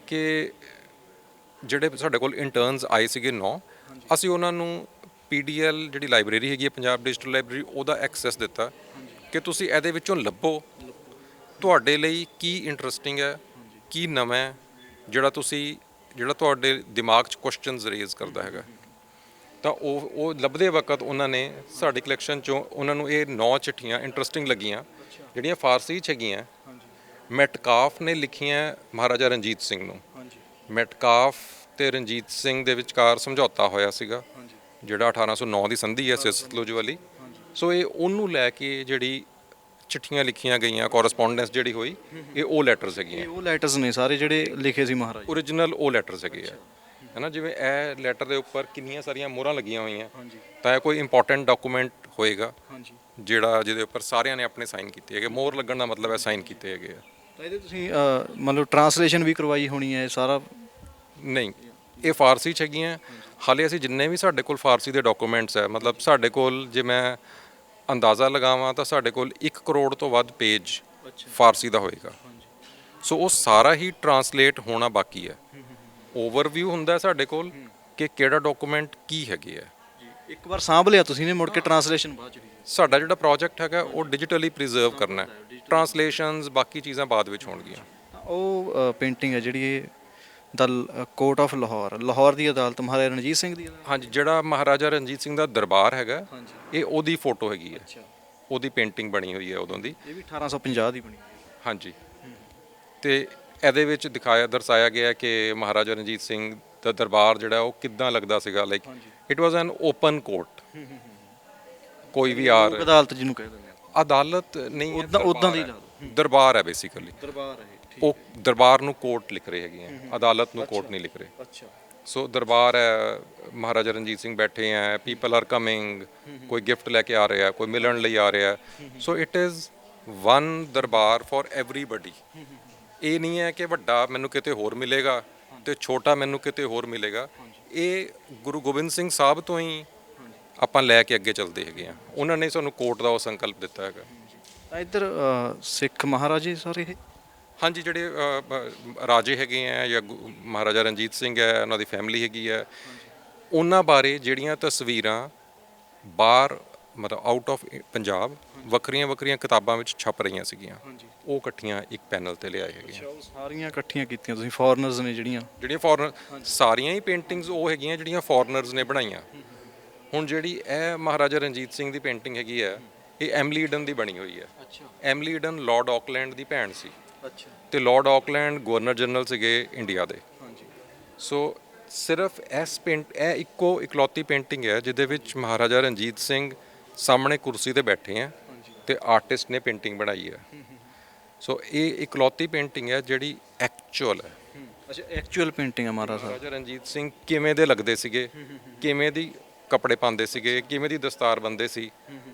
ਕਿ ਜਿਹੜੇ ਸਾਡੇ ਕੋਲ ਇੰਟਰਨਸ ਆਏ ਸੀਗੇ 9 ਅਸੀਂ ਉਹਨਾਂ ਨੂੰ ਪੀਡੀਐਲ ਜਿਹੜੀ ਲਾਇਬ੍ਰੇਰੀ ਹੈਗੀ ਹੈ ਪੰਜਾਬ ਡਿਜੀਟਲ ਲਾਇਬ੍ਰੇਰੀ ਉਹਦਾ ਐਕਸੈਸ ਦਿੱਤਾ ਕਿ ਤੁਸੀਂ ਇਹਦੇ ਵਿੱਚੋਂ ਲੱਭੋ। ਤੁਹਾਡੇ ਲਈ ਕੀ ਇੰਟਰਸਟਿੰਗ ਹੈ? ਕੀ ਨਵਾਂ ਹੈ? ਜਿਹੜਾ ਤੁਸੀਂ ਜਿਹੜਾ ਤੁਹਾਡੇ ਦਿਮਾਗ 'ਚ ਕੁਐਸਚਨਸ ਰੇਜ਼ ਕਰਦਾ ਹੈਗਾ। ਤਾਂ ਉਹ ਉਹ ਲੱਭਦੇ ਵਕਤ ਉਹਨਾਂ ਨੇ ਸਾਡੀ ਕਲੈਕਸ਼ਨ ਚੋਂ ਉਹਨਾਂ ਨੂੰ ਇਹ ਨੌ ਚਿੱਠੀਆਂ ਇੰਟਰਸਟਿੰਗ ਲੱਗੀਆਂ ਜਿਹੜੀਆਂ ਫਾਰਸੀ 'ਚ ਹੈਗੀਆਂ। ਮੈਟਕਾਫ ਨੇ ਲਿਖੀਆਂ ਮਹਾਰਾਜਾ ਰਣਜੀਤ ਸਿੰਘ ਨੂੰ। ਹਾਂਜੀ। ਮੈਟਕਾਫ ਤੇ ਰਣਜੀਤ ਸਿੰਘ ਦੇ ਵਿਚਕਾਰ ਸਮਝੌਤਾ ਹੋਇਆ ਸੀਗਾ ਹਾਂਜੀ। ਜਿਹੜਾ 1809 ਦੀ ਸੰਧੀ ਹੈ ਸਿਸਲੁਜ ਵਾਲੀ। ਸੋ ਇਹ ਉਹਨੂੰ ਲੈ ਕੇ ਜਿਹੜੀ ਚਿੱਠੀਆਂ ਲਿਖੀਆਂ ਗਈਆਂ ਕੋਰਸਪੋਂਡੈਂਸ ਜਿਹੜੀ ਹੋਈ ਇਹ ਉਹ ਲੈਟਰਸ ਹੈਗੀਆਂ। ਇਹ ਉਹ ਲੈਟਰਸ ਨੇ ਸਾਰੇ ਜਿਹੜੇ ਲਿਖੇ ਸੀ ਮਹਾਰਾਜ। ਓਰੀਜਨਲ ਉਹ ਲੈਟਰਸ ਹੈਗੇ ਆ। ਹੈਨਾ ਜਿਵੇਂ ਇਹ ਲੈਟਰ ਦੇ ਉੱਪਰ ਕਿੰਨੀਆਂ ਸਾਰੀਆਂ ਮੋਹਰਾਂ ਲੱਗੀਆਂ ਹੋਈਆਂ। ਤਾਂ ਇਹ ਕੋਈ ਇੰਪੋਰਟੈਂਟ ਡਾਕੂਮੈਂਟ ਹੋਏਗਾ ਹਾਂਜੀ। ਜਿਹੜਾ ਜਿਹਦੇ ਉੱਪਰ ਸਾਰਿਆਂ ਨੇ ਆਪਣੇ ਸਾਈਨ ਕੀਤੇ ਹੈਗੇ। ਮੋਹਰ ਲੱਗਣ ਦਾ ਮਤਲਬ ਹੈ ਸਾਈਨ ਕੀਤੇ ਹੈਗੇ ਆ। ਤਾਂ ਇਹਦੇ ਤੁਸੀਂ ਮਤਲਬ ਟਰਾਂਸਲੇਸ਼ਨ ਵੀ ਕਰਵਾਈ ਹੋਣੀ ਹੈ ਇਹ ਸਾਰਾ? ਨਹੀਂ ਇਹ ਫਾਰਸੀ ਚ ਹੈਗੀਆਂ। ਹਾਲੇ ਅਸੀਂ ਜਿੰਨੇ ਵੀ ਸਾਡੇ ਕੋਲ ਫਾਰਸੀ ਦੇ ਡਾਕੂਮੈਂਟਸ ਹੈ ਮਤਲਬ ਸਾਡੇ ਕੋਲ ਜੇ ਮੈਂ ਅੰਦਾਜ਼ਾ ਲਗਾਵਾਂ ਤਾਂ ਸਾਡੇ ਕੋਲ 1 ਕਰੋੜ ਤੋਂ ਵੱਧ ਪੇਜ ਫਾਰਸੀ ਦਾ ਹੋਏਗਾ। ਸੋ ਉਹ ਸਾਰਾ ਹੀ ਟਰਾਂਸਲੇਟ ਹੋਣਾ ਬਾਕੀ ਹੈ। ਓਵਰਵਿਊ ਹੁੰਦਾ ਹੈ ਸਾਡੇ ਕੋਲ ਕਿ ਕਿਹੜਾ ਡਾਕੂਮੈਂਟ ਕੀ ਹੈਗੇ ਆ। ਇੱਕ ਵਾਰ ਸਾਂਭ ਲਿਆ ਤੁਸੀਂ ਨੇ ਮੁੜ ਕੇ ਟਰਾਂਸਲੇਸ਼ਨ ਬਾਅਦ ਚ ਹੈ ਸਾਡਾ ਜਿਹੜਾ ਪ੍ਰੋਜੈਕਟ ਹੈਗਾ ਉਹ ਡਿਜੀਟਲੀ ਪ੍ਰੀਜ਼ਰਵ ਕਰਨਾ ਹੈ ਟਰਾਂਸਲੇਸ਼ਨਸ ਬਾਕੀ ਚੀਜ਼ਾਂ ਬਾਅਦ ਵਿੱਚ ਹੋਣਗੀਆਂ। ਉਹ ਪੇਂਟਿੰਗ ਹੈ ਜਿਹੜੀ the court of Lahore Lahore ਦੀ ਅਦਾਲਤ ਮਹਾਰਾਜਾ ਰਣਜੀਤ ਸਿੰਘ ਦੀ ਹਾਂਜੀ ਜਿਹੜਾ ਮਹਾਰਾਜਾ ਰਣਜੀਤ ਸਿੰਘ ਦਾ ਦਰਬਾਰ ਹੈਗਾ ਇਹ ਉਹਦੀ ਫੋਟੋ ਹੈਗੀ ਹੈ। ਅੱਛਾ। ਉਹਦੀ ਪੇਂਟਿੰਗ ਬਣੀ ਹੋਈ ਹੈ ਉਦੋਂ ਦੀ। ਇਹ ਵੀ 1850 ਦੀ ਬਣੀ ਹਾਂਜੀ। ਤੇ ਇਹਦੇ ਵਿੱਚ ਦਿਖਾਇਆ ਦਰਸਾਇਆ ਗਿਆ ਕਿ ਮਹਾਰਾਜਾ ਰਣਜੀਤ ਸਿੰਘ ਦਾ ਦਰਬਾਰ ਜਿਹੜਾ ਉਹ ਕਿੱਦਾਂ ਲੱਗਦਾ ਸੀਗਾ? Like it was an open court ਕੋਈ ਵੀ ਆ ਲੋਕ ਅਦਾਲਤ ਜਿਹਨੂੰ ਕਹਿ ਦਿੰਦੇ ਆ। ਅਦਾਲਤ ਨਹੀਂ ਉੱਦਾਂ- ਉੱਦਾਂ ਦੀ। ਦਰਬਾਰ ਹੈ। ਬੇਸਿਕਲੀ ਦਰਬਾਰ ਹੈ ਉਹ ਦਰਬਾਰ ਨੂੰ ਕੋਰਟ ਲਿਖ ਰਹੇ ਹੈਗੇ ਆ ਅਦਾਲਤ ਨੂੰ ਕੋਰਟ ਨਹੀਂ ਲਿਖ ਰਹੇ। ਅੱਛਾ। ਸੋ ਦਰਬਾਰ ਹੈ ਮਹਾਰਾਜਾ ਰਣਜੀਤ ਸਿੰਘ ਬੈਠੇ ਹੈ ਪੀਪਲ ਆਰ ਕਮਿੰਗ ਕੋਈ ਗਿਫਟ ਲੈ ਕੇ ਆ ਰਿਹਾ ਕੋਈ ਮਿਲਣ ਲਈ ਆ ਰਿਹਾ। So it is one darbar for everybody ਇਹ ਨਹੀਂ ਹੈ ਕਿ ਵੱਡਾ ਮੈਨੂੰ ਕਿਤੇ ਹੋਰ ਮਿਲੇਗਾ ਤੇ ਛੋਟਾ ਮੈਨੂੰ ਕਿਤੇ ਹੋਰ ਮਿਲੇਗਾ। ਇਹ ਗੁਰੂ ਗੋਬਿੰਦ ਸਿੰਘ ਸਾਹਿਬ ਤੋਂ ਹੀ ਆਪਾਂ ਲੈ ਕੇ ਅੱਗੇ ਚੱਲਦੇ ਹੈਗੇ ਆ। ਉਹਨਾਂ ਨੇ ਸਾਨੂੰ ਕੋਰਟ ਦਾ ਉਹ ਸੰਕਲਪ ਦਿੱਤਾ ਹੈਗਾ। ਤਾਂ ਇੱਧਰ ਸਿੱਖ ਮਹਾਰਾਜੇ ਸਾਰੇ ਇਹ ਹਾਂਜੀ ਜਿਹੜੇ ਅ, ਬ- ਰਾਜੇ ਹੈਗੇ ਆ ਜਾਂ ਗੁ- ਮਹਾਰਾਜਾ ਰਣਜੀਤ ਸਿੰਘ ਹੈ ਉਹਨਾਂ ਦੀ ਫੈਮਿਲੀ ਹੈਗੀ ਹੈ ਉਹਨਾਂ ਬਾਰੇ ਜਿਹੜੀਆਂ ਤਸਵੀਰਾਂ ਬਾਹਰ ਮਤਲਬ ਆਊਟ ਆਫ ਪੰਜਾਬ ਵੱਖਰੀਆਂ ਵੱਖਰੀਆਂ ਕਿਤਾਬਾਂ ਵਿੱਚ ਛਪ ਰਹੀਆਂ ਸੀਗੀਆਂ। ਉਹ ਇਕੱਠੀਆਂ ਇੱਕ ਪੈਨਲ ਤੇ ਲਿਆਏ ਹੈਗੇ ਆ। ਸਾਰੀਆਂ ਇਕੱਠੀਆਂ ਕੀਤੀਆਂ ਤੁਸੀਂ ਫੋਰਨਰਸ ਨੇ ਜਿਹੜੀਆਂ। ਜਿਹੜੀਆਂ ਫੋਰਨ ਸਾਰੀਆਂ ਹੀ ਪੇਂਟਿੰਗਸ ਉਹ ਹੈਗੀਆਂ ਜਿਹੜੀਆਂ ਫੋਰਨਰਸ ਨੇ ਬਣਾਈਆਂ। ਹੁਣ ਜਿਹੜੀ ਇਹ ਮਹਾਰਾਜਾ ਰਣਜੀਤ ਸਿੰਘ ਦੀ ਪੇਂਟਿੰਗ ਹੈਗੀ ਹੈ ਇਹ ਐਮਲੀ ਈਡਨ ਦੀ ਬਣੀ ਹੋਈ ਹੈ ਅੱਛਾ। ਐਮਲੀ ਈਡਨ ਲਾਰਡ ਆਕਲੈਂਡ ਦੀ ਭੈਣ ਸੀ। ਅੱਛਾ। ਤੇ ਲਾਰਡ ਆਕਲੈਂਡ ਗਵਰਨਰ ਜਨਰਲ ਸੀਗੇ ਇੰਡੀਆ ਦੇ। ਹਾਂਜੀ। ਸੋ ਸਿਰਫ ਇਸ ਪੇਂਟ ਇਹ ਇੱਕੋ ਇਕਲੌਤੀ ਪੇਂਟਿੰਗ ਹੈ ਜਿਹਦੇ ਵਿੱਚ ਮਹਾਰਾਜਾ ਰਣਜੀਤ ਸਿੰਘ ਸਾਹਮਣੇ ਕੁਰਸੀ ਤੇ ਬੈਠੇ ਆ ਤੇ ਆਰਟਿਸਟ ਨੇ ਪੇਂਟਿੰਗ ਬਣਾਈ ਹੈ ਸੋ ਇਹ ਇਕਲੌਤੀ ਪੇਂਟਿੰਗ ਹੈ ਜਿਹੜੀ ਐਕਚੁਅਲ ਹੈ। ਅੱਛਾ ਐਕਚੁਅਲ ਪੇਂਟਿੰਗ ਹੈ ਮਹਾਰਾਜ ਸਾਹਿਬ। ਰਣਜੀਤ ਸਿੰਘ ਕਿਵੇਂ ਦੇ ਲੱਗਦੇ ਸੀਗੇ? ਕਿਵੇਂ ਦੀ ਕੱਪੜੇ ਪਾਉਂਦੇ ਸੀਗੇ? ਕਿਵੇਂ ਦੀ ਦਸਤਾਰ ਬੰਦੇ ਸੀ?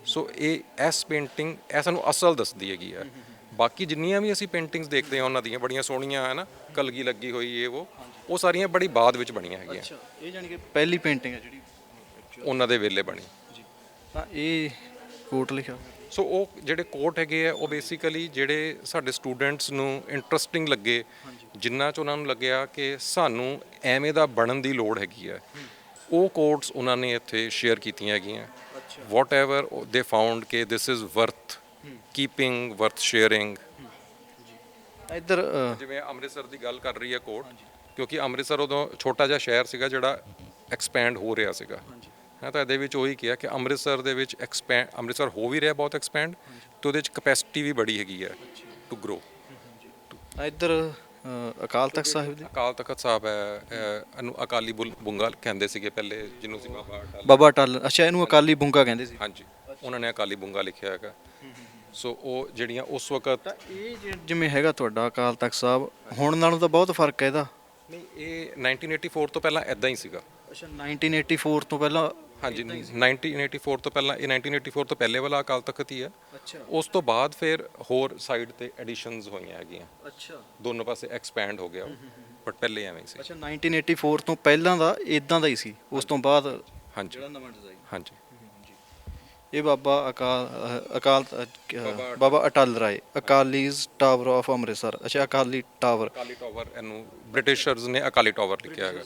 ਸੋ ਇਹ ਇਸ ਪੇਂਟਿੰਗ ਇਹ ਸਾਨੂੰ ਅਸਲ ਦੱਸਦੀ ਹੈਗੀ ਹੈ। ਬਾਕੀ ਜਿੰਨੀਆਂ ਵੀ ਅਸੀਂ ਪੇਂਟਿੰਗਸ ਦੇਖਦੇ ਹਾਂ ਉਹਨਾਂ ਦੀਆਂ ਬੜੀਆਂ ਸੋਹਣੀਆਂ ਹੈ ਨਾ ਕਲਗੀ ਲੱਗੀ ਹੋਈ ਇਹ ਉਹ ਉਹ ਸਾਰੀਆਂ ਬੜੀ ਬਾਅਦ ਵਿੱਚ ਬਣੀਆਂ ਹੈਗੀਆਂ। ਅੱਛਾ ਇਹ ਜਾਨੀ ਕਿ ਪਹਿਲੀ ਪੇਂਟਿੰਗ ਹੈ ਜਿਹੜੀ? ਉਹਨਾਂ ਦੇ ਵੇਲੇ ਬਣੀ। ਜੀ ਤਾਂ ਇਹ ਕੋਟ ਲਿਖਿਆ ਸੋ ਉਹ ਜਿਹੜੇ ਕੋਟ ਹੈਗੇ ਆ ਉਹ ਬੇਸਿਕਲੀ ਜਿਹੜੇ ਸਾਡੇ ਸਟੂਡੈਂਟਸ ਨੂੰ ਇੰਟਰਸਟਿੰਗ ਲੱਗੇ ਜਿੰਨਾ ਚ ਉਹਨਾਂ ਨੂੰ ਲੱਗਿਆ ਕਿ ਸਾਨੂੰ ਐਵੇਂ ਦਾ ਬਣਨ ਦੀ ਲੋੜ ਹੈਗੀ ਹੈ। ਉਹ ਕੋਟਸ ਉਹਨਾਂ ਨੇ ਇੱਥੇ ਸ਼ੇਅਰ ਕੀਤੀਆਂ ਹੈਗੀਆਂ। ਵਾਟ ਏਵਰ ਦੇ ਫਾਊਂਡ ਕਿ this is worth keeping worth sharing ਇੱਧਰ ਜਿਵੇਂ ਅੰਮ੍ਰਿਤਸਰ ਦੀ ਗੱਲ ਕਰ ਰਹੀ ਹੈ ਕੋਟ ਕਿਉਂਕਿ ਅੰਮ੍ਰਿਤਸਰ ਉਦੋਂ ਛੋਟਾ ਜਿਹਾ ਸ਼ਹਿਰ ਸੀਗਾ ਜਿਹੜਾ ਐਕਸਪੈਂਡ ਹੋ ਰਿਹਾ ਸੀਗਾ। ਹੈ ਤਾਂ ਇਹਦੇ ਵਿੱਚ ਉਹੀ ਕਿਹਾ ਕਿ ਅੰਮ੍ਰਿਤਸਰ ਦੇ ਵਿੱਚ ਐਕਸਪੈਂਡ ਅੰਮ੍ਰਿਤਸਰ ਹੋ ਵੀ ਰਿਹਾ ਬਹੁਤ ਐਕਸਪੈਂਡ ਤੇ ਉਹਦੇ ਵਿੱਚ ਕਪੈਸਿਟੀ ਵੀ ਬੜੀ ਹੈਗੀ ਹੈ ਟੂ ਗਰੋ ਇੱਧਰ ਅਕਾਲ ਤਖਤ ਸਾਹਿਬ ਦੇ। ਅਕਾਲ ਤਖਤ ਸਾਹਿਬ ਹੈ ਇਹਨੂੰ ਅਕਾਲੀ ਬੁਲ- ਬੁੰਗਾ ਕਹਿੰਦੇ ਸੀਗੇ ਪਹਿਲੇ ਜਿਹਨੂੰ ਸੀ ਬਾਬਾ ਅਟਲ ਬਾਬਾ ਟਲ ਅੱਛਾ ਇਹਨੂੰ ਅਕਾਲੀ ਬੁੰਗਾ ਕਹਿੰਦੇ ਸੀ। ਹਾਂਜੀ ਉਹਨਾਂ ਨੇ ਅਕਾਲੀ ਬੁੰਗਾ ਲਿਖਿਆ ਹੈਗਾ। ਸੋ ਉਹ ਜਿਹੜੀਆਂ ਉਸ ਵਕਤ ਤਾਂ ਇਹ ਜਿ- ਜਿਵੇਂ ਹੈਗਾ ਤੁਹਾਡਾ ਅਕਾਲ ਤਖਤ ਸਾਹਿਬ ਹੁਣ ਨਾਲੋਂ ਤਾਂ ਬਹੁਤ ਫ਼ਰਕ ਹੈ ਇਹਦਾ। ਨਹੀਂ ਇਹ 1984 ਤੋਂ ਪਹਿਲਾਂ ਐਦਾਂ ਹੀ ਸੀਗਾ। ਅੱਛਾ 1984 ਤੋਂ ਪਹਿਲਾਂ ਹਾਂਜੀ 1984 ਤੋਂ ਪਹਿਲਾਂ ਇਹ 1984 ਤੋਂ ਪਹਿਲੇ ਵਾਲਾ ਅਕਾਲ ਤਖਤ ਹੀ ਹੈ। ਅੱਛਾ। ਉਸ ਤੋਂ ਬਾਅਦ ਫਿਰ ਹੋਰ ਸਾਈਡ ਤੇ ਐਡੀਸ਼ਨਸ ਹੋਈਆਂ ਹੈਗੀਆਂ। ਅੱਛਾ। ਦੋਨੋਂ ਪਾਸੇ ਐਕਸਪੈਂਡ ਹੋ ਗਿਆ। ਬਟ ਪਹਿਲੇ ਐਵੇਂ ਹੀ ਸੀ। ਅੱਛਾ 1984 ਤੋਂ ਪਹਿਲਾਂ ਦਾ ਇਦਾਂ ਦਾ ਹੀ ਸੀ। ਉਸ ਤੋਂ ਬਾਅਦ ਹਾਂਜੀ। ਨਵਾਂ ਡਿਜ਼ਾਈਨ ਹਾਂਜੀ। ਇਹ ਬਾਬਾ ਅਕਾਲ ਅਕਾਲ ਬਾਬਾ ਅਟਲ ਰਾਏ ਅਕਾਲੀਜ਼ ਟਾਵਰ ਆਫ ਅੰਮ੍ਰਿਤਸਰ। ਅੱਛਾ ਅਕਾਲੀ ਟਾਵਰ। ਅਕਾਲੀ ਟਾਵਰ ਇਹਨੂੰ ਬ੍ਰਿਟਿਸ਼ਰਸ ਨੇ ਅਕਾਲੀ ਟਾਵਰ ਲਿਖਿਆ ਹੈਗਾ।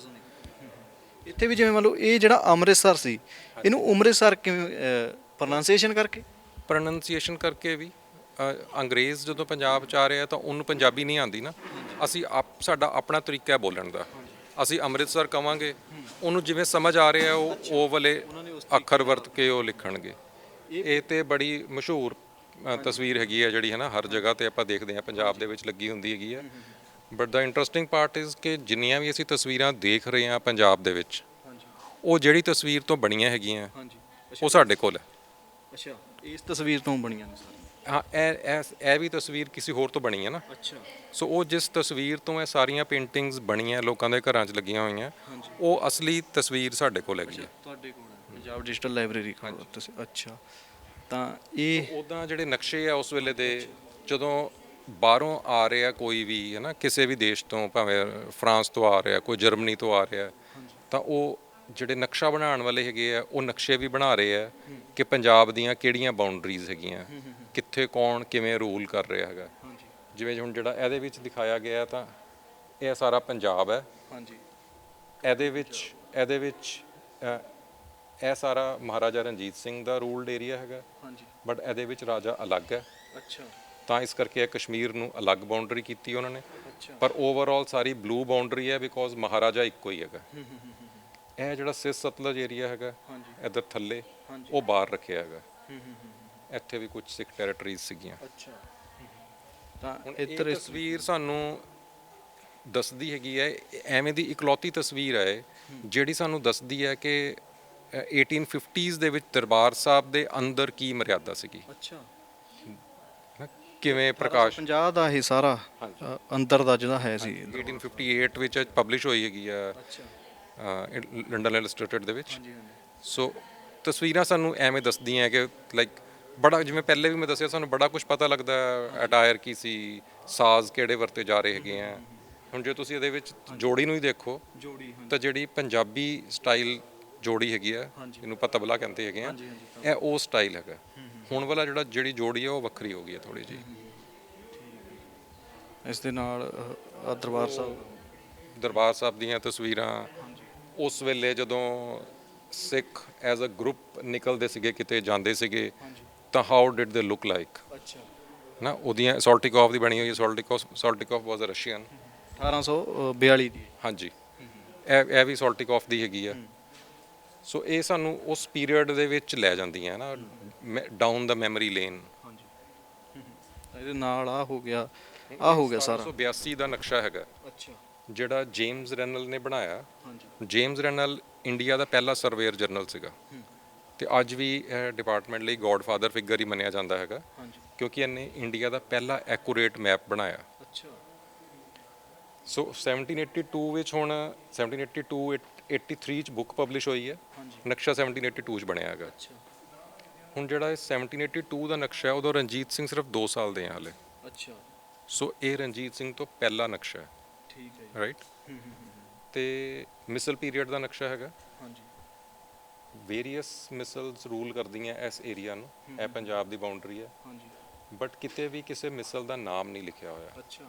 ਇੱਥੇ ਵੀ ਜਿਵੇਂ ਮੰਨ ਲਓ ਇਹ ਜਿਹੜਾ ਅੰਮ੍ਰਿਤਸਰ ਸੀ ਇਹਨੂੰ ਅੰਮ੍ਰਿਤਸਰ ਕਿਵੇਂ ਪ੍ਰੋਨਾਂਸੀਏਸ਼ਨ ਕਰਕੇ? ਪ੍ਰੋਨੰਸੀਏਸ਼ਨ ਕਰਕੇ ਵੀ ਅ, ਅੰਗਰੇਜ਼ ਜਦੋਂ ਪੰਜਾਬ ਚ ਆ ਰਿਹਾ ਤਾਂ ਉਹਨੂੰ ਪੰਜਾਬੀ ਨਹੀਂ ਆਂਦੀ ਨਾ। ਅਸੀਂ ਆਪ ਸਾਡਾ ਆਪਣਾ ਤਰੀਕਾ ਹੈ ਬੋਲਣ ਦਾ। ਅਸੀਂ ਅੰਮ੍ਰਿਤਸਰ ਕਵਾਂਗੇ ਉਹਨੂੰ ਜਿਵੇਂ ਸਮਝ ਆ ਰਿਹਾ ਉਹ ਉਹ ਵਾਲੇ ਅੱਖਰ ਵਰਤ ਕੇ ਉਹ ਲਿਖਣਗੇ। ਇਹ ਤੇ ਬੜੀ ਮਸ਼ਹੂਰ ਅ, ਤਸਵੀਰ ਹੈਗੀ ਹੈ ਜਿਹੜੀ ਹੈ ਨਾ ਹਰ ਜਗ੍ਹਾ ਤੇ ਆਪਾਂ ਦੇਖਦੇ ਹਾਂ ਪੰਜਾਬ ਦੇ ਵਿੱਚ ਲੱਗੀ ਹੁੰਦੀ ਹੈਗੀ ਹੈ but the interesting part is ਕਿ ਜਿੰਨੀਆਂ ਵੀ ਅਸੀਂ ਤਸਵੀਰਾਂ ਦੇਖ ਰਹੇ ਹਾਂ ਪੰਜਾਬ ਦੇ ਵਿੱਚ ਉਹ ਜਿਹੜੀ ਤਸਵੀਰ ਤੋਂ ਬਣੀਆਂ ਹੈਗੀਆਂ ਹਾਂਜੀ। ਉਹ ਸਾਡੇ ਕੋਲ ਹੈ। ਅੱਛਾ ਇਸ ਤਸਵੀਰ ਤੋਂ ਬਣੀਆਂ ਨੇ ਸਾਰੀਆਂ? ਹਾਂ ਇਹ ਇਹ ਇਹ ਵੀ ਤਸਵੀਰ ਕਿਸੇ ਹੋਰ ਤੋਂ ਬਣੀ ਹੈ ਨਾ। ਅੱਛਾ। ਸੋ ਉਹ ਜਿਸ ਤਸਵੀਰ ਤੋਂ ਇਹ ਸਾਰੀਆਂ ਪੇਂਟਿੰਗਸ ਬਣੀਆਂ ਲੋਕਾਂ ਦੇ ਘਰਾਂ 'ਚ ਲੱਗੀਆਂ ਹੋਈਆਂ ਉਹ ਅਸਲੀ ਤਸਵੀਰ ਸਾਡੇ ਕੋਲ ਹੈਗੀ ਹੈ। ਤੁਹਾਡੇ ਕੋਲ ਪੰਜਾਬ ਡਿਜੀਟਲ ਲਾਇਬ੍ਰੇਰੀ ਕੋਲ ਤੁਸੀਂ ਅੱਛਾ। ਤਾਂ ਇਹ ਉਦਾਂ ਜਿਹੜੇ ਨਕਸ਼ੇ ਆ ਉਸ ਵੇਲੇ ਦੇ ਜਦੋਂ ਬਾਹਰੋਂ ਆ ਰਿਹਾ ਕੋਈ ਵੀ ਹੈ ਨਾ ਕਿਸੇ ਵੀ ਦੇਸ਼ ਤੋਂ ਭਾਵੇਂ ਫਰਾਂਸ ਤੋਂ ਆ ਰਿਹਾ ਕੋਈ ਜਰਮਨੀ ਤੋਂ ਆ ਰਿਹਾ ਤਾਂ ਉਹ ਜਿਹੜੇ ਨਕਸ਼ਾ ਬਣਾਉਣ ਵਾਲੇ ਹੈਗੇ ਆ ਉਹ ਨਕਸ਼ੇ ਵੀ ਬਣਾ ਰਹੇ ਆ ਕਿ ਪੰਜਾਬ ਦੀਆਂ ਕਿਹੜੀਆਂ ਬਾਉਂਡਰੀਜ਼ ਹੈਗੀਆਂ ਕਿੱਥੇ ਕੌਣ ਕਿਵੇਂ ਰੂਲ ਕਰ ਰਿਹਾ ਹੈਗਾ। ਜਿਵੇਂ ਹੁਣ ਜਿਹੜਾ ਇਹਦੇ ਵਿੱਚ ਦਿਖਾਇਆ ਗਿਆ ਤਾਂ ਇਹ ਸਾਰਾ ਪੰਜਾਬ ਹੈ। ਹਾਂਜੀ। ਇਹਦੇ ਵਿੱਚ ਇਹਦੇ ਵਿੱਚ ਇਹ ਸਾਰਾ ਮਹਾਰਾਜਾ ਰਣਜੀਤ ਸਿੰਘ ਦਾ ਰੂਲਡ ਏਰੀਆ ਹੈਗਾ। ਹਾਂਜੀ। ਬਟ ਇਹਦੇ ਵਿੱਚ ਰਾਜਾ ਅਲੱਗ ਹੈ। ਅੱਛਾ। ਤਾਂ ਇਸ ਕਰਕੇ ਇਹ ਕਸ਼ਮੀਰ ਨੂੰ ਅਲੱਗ ਬਾਉਂਡਰੀ ਕੀਤੀ ਉਹਨਾਂ ਨੇ। ਅੱਛਾ। ਪਰ ਓਵਰਆਲ ਸਾਰੀ ਬਲੂ ਬਾਉਂਡਰੀ ਹੈ ਬਿਕੋਜ਼ ਮਹਾਰਾਜਾ ਇੱਕੋ ਹੀ ਹੈਗਾ। ਇਹ ਜਿਹੜਾ ਸਿਸ ਸਤਲਜ ਏਰੀਆ ਹੈਗਾ ਹਾਂਜੀ। ਇੱਧਰ ਥੱਲੇ। ਉਹ ਬਾਹਰ ਰੱਖਿਆ ਹੈਗਾ। ਇੱਥੇ ਵੀ ਕੁਝ ਸਿੱਖ ਟੈਰੀਟਰੀਜ਼ ਸੀਗੀਆਂ। ਅੱਛਾ। ਤਾਂ ਇਹ ਤਸਵੀਰ ਸਾਨੂੰ ਦੱਸਦੀ ਹੈਗੀ ਹੈ ਐਵੇਂ ਦੀ ਇਕਲੌਤੀ ਤਸਵੀਰ ਹੈ। ਜਿਹੜੀ ਸਾਨੂੰ ਦੱਸਦੀ ਹੈ ਕਿ 1850s ਦੇ ਵਿੱਚ ਦਰਬਾਰ ਸਾਹਿਬ ਦੇ ਅੰਦਰ ਕੀ ਮਰਿਆਦਾ ਸੀਗੀ? ਅੱਛਾ। ਕਿਵੇਂ ਪ੍ਰਕਾਸ਼ 50 ਦਾ ਇਹ ਸਾਰਾ ਅੰਦਰ ਦਾ ਜਿਹੜਾ ਹੈ ਸੀ 1858 ਵਿੱਚ ਪਬਲਿਸ਼ ਹੋਈ ਹੈਗੀ ਆ ਅੱਛਾ। ਲੰਡਨ ਇਲਸਟ੍ਰੇਟਡ ਦੇ ਵਿੱਚ। ਸੋ ਤਸਵੀਰਾਂ ਸਾਨੂੰ ਐਵੇਂ ਦੱਸਦੀਆਂ ਕਿ ਲਾਈਕ ਬੜਾ ਜਿਵੇਂ ਪਹਿਲੇ ਵੀ ਮੈਂ ਦੱਸਿਆ ਸਾਨੂੰ ਬੜਾ ਕੁਝ ਪਤਾ ਲੱਗਦਾ ਅਟਾਇਰ ਕੀ ਸੀ ਸਾਜ਼ ਕਿਹੜੇ ਵਰਤੇ ਜਾ ਰਹੇ ਹੈਗੇ ਆ। ਹੁਣ ਜੇ ਤੁਸੀਂ ਇਹਦੇ ਵਿੱਚ ਜੋੜੀ ਨੂੰ ਹੀ ਦੇਖੋ ਜੋੜੀ ਤਾਂ ਜਿਹੜੀ ਪੰਜਾਬੀ ਸਟਾਈਲ ਜੋੜੀ ਹੈਗੀ ਆ। ਇਹਨੂੰ ਪਤਾ ਬਲਾ ਕਹਿੰਦੇ ਹੈਗੇ ਆ। ਇਹ ਉਹ ਸਟਾਈਲ ਹੈਗਾ। ਹੁਣ ਵਾਲਾ ਜਿਹੜਾ ਜਿਹੜੀ ਜੋੜੀ ਆ ਉਹ ਵੱਖਰੀ ਹੋ ਗਈ ਹੈ ਥੋੜੀ ਜੀ ਇਸ ਦੇ ਨਾਲ ਦਰਬਾਰ ਸਾਹਿਬ। ਦਰਬਾਰ ਸਾਹਿਬ ਦੀਆਂ ਤਸਵੀਰਾਂ ਉਸ ਵੇਲੇ ਜਦੋਂ ਸਿੱਖ ਐਜ਼ ਅ ਗਰੁੱਪ ਨਿਕਲਦੇ ਸੀਗੇ ਕਿਤੇ ਜਾਂਦੇ ਸੀਗੇ ਤਾਂ how did they look like ਅੱਛਾ। ਨਾ ਉਹਦੀਆਂ ਸੋਲਟਿਕੋਫ ਦੀ ਬਣੀ ਹੋਈ ਹੈ ਸੋਲਟਿਕੋਫ ਸੋਲਟਿਕੋਫ ਵਾਸ ਅ ਰਸ਼ੀਅਨ 1842 ਦੀ। ਹਾਂਜੀ। ਇਹ ਇਹ ਵੀ ਸੋਲਟਿਕੋਫ ਦੀ ਹੈਗੀ ਆ। ਸੋ ਇਹ ਸਾਨੂੰ ਉਸ ਪੀਰੀਅਡ ਦੇ ਵਿੱਚ ਲੈ ਜਾਂਦੀਆਂ ਨਾ ਡਾਊਨ ਦਾ ਮੈਮਰੀ ਲੇਨ ਹਾਂਜੀ। ਇਹਦੇ ਨਾਲ ਆ ਹੋ ਗਿਆ ਆ ਹੋ ਗਿਆ ਸਾਰਾ। 1782 ਦਾ ਨਕਸ਼ਾ ਹੈਗਾ। ਅੱਛਾ। ਜਿਹੜਾ ਜੇਮਸ ਰੈਨਲ ਨੇ ਬਣਾਇਆ ਹਾਂਜੀ। ਜੇਮਸ ਰੈਨਲ ਇੰਡੀਆ ਦਾ ਪਹਿਲਾ ਸਰਵੇਅਰ ਜਰਨਲ ਸੀਗਾ। ਤੇ ਅੱਜ ਵੀ ਇਹ ਡਿਪਾਰਟਮੈਂਟ ਲਈ ਗੋਡਫਾਦਰ ਫਿਗਰ ਹੀ ਮੰਨਿਆ ਜਾਂਦਾ ਹੈਗਾ ਹਾਂਜੀ। ਕਿਉਂਕਿ ਇਹਨੇ ਇੰਡੀਆ ਦਾ ਪਹਿਲਾ ਐਕੂਰੇਟ ਮੈਪ ਬਣਾਇਆ। ਅੱਛਾ। ਸੋ 1782 ਵਿੱਚ ਹੁਣ 1782 83 ਚ ਬੁੱਕ ਪਬਲਿਸ਼ ਹੋਈ ਹੈ। ਨਕਸ਼ਾ 1782 ਚ ਬਣਿਆ ਹੈਗਾ। ਹੁਣ ਜਿਹੜਾ ਇਹ 1782 ਦਾ ਨਕਸ਼ਾ ਹੈ ਉਦੋਂ ਰਣਜੀਤ ਸਿੰਘ ਸਿਰਫ 2 ਸਾਲ ਦੇ ਆ ਹਾਲੇ। ਅੱਛਾ। ਸੋ ਇਹ ਰਣਜੀਤ ਸਿੰਘ ਤੋਂ ਪਹਿਲਾ ਨਕਸ਼ਾ ਹੈ। ਠੀਕ ਹੈ ਰਾਈਟ ਤੇ ਮਿਸਲ ਪੀਰੀਅਡ ਦਾ ਨਕਸ਼ਾ ਹੈਗਾ। ਹਾਂਜੀ। ਵੇਰੀਅਸ ਮਿਸਲਸ ਰੂਲ ਕਰਦੀਆਂ ਇਸ ਏਰੀਆ ਨੂੰ। ਇਹ ਪੰਜਾਬ ਦੀ ਬਾਉਂਡਰੀ ਹੈ। ਹਾਂਜੀ। ਬਟ ਕਿਤੇ ਵੀ ਕਿਸੇ ਮਿਸਲ ਦਾ ਨਾਮ ਨਹੀਂ ਲਿਖਿਆ ਹੋਇਆ। ਅੱਛਾ।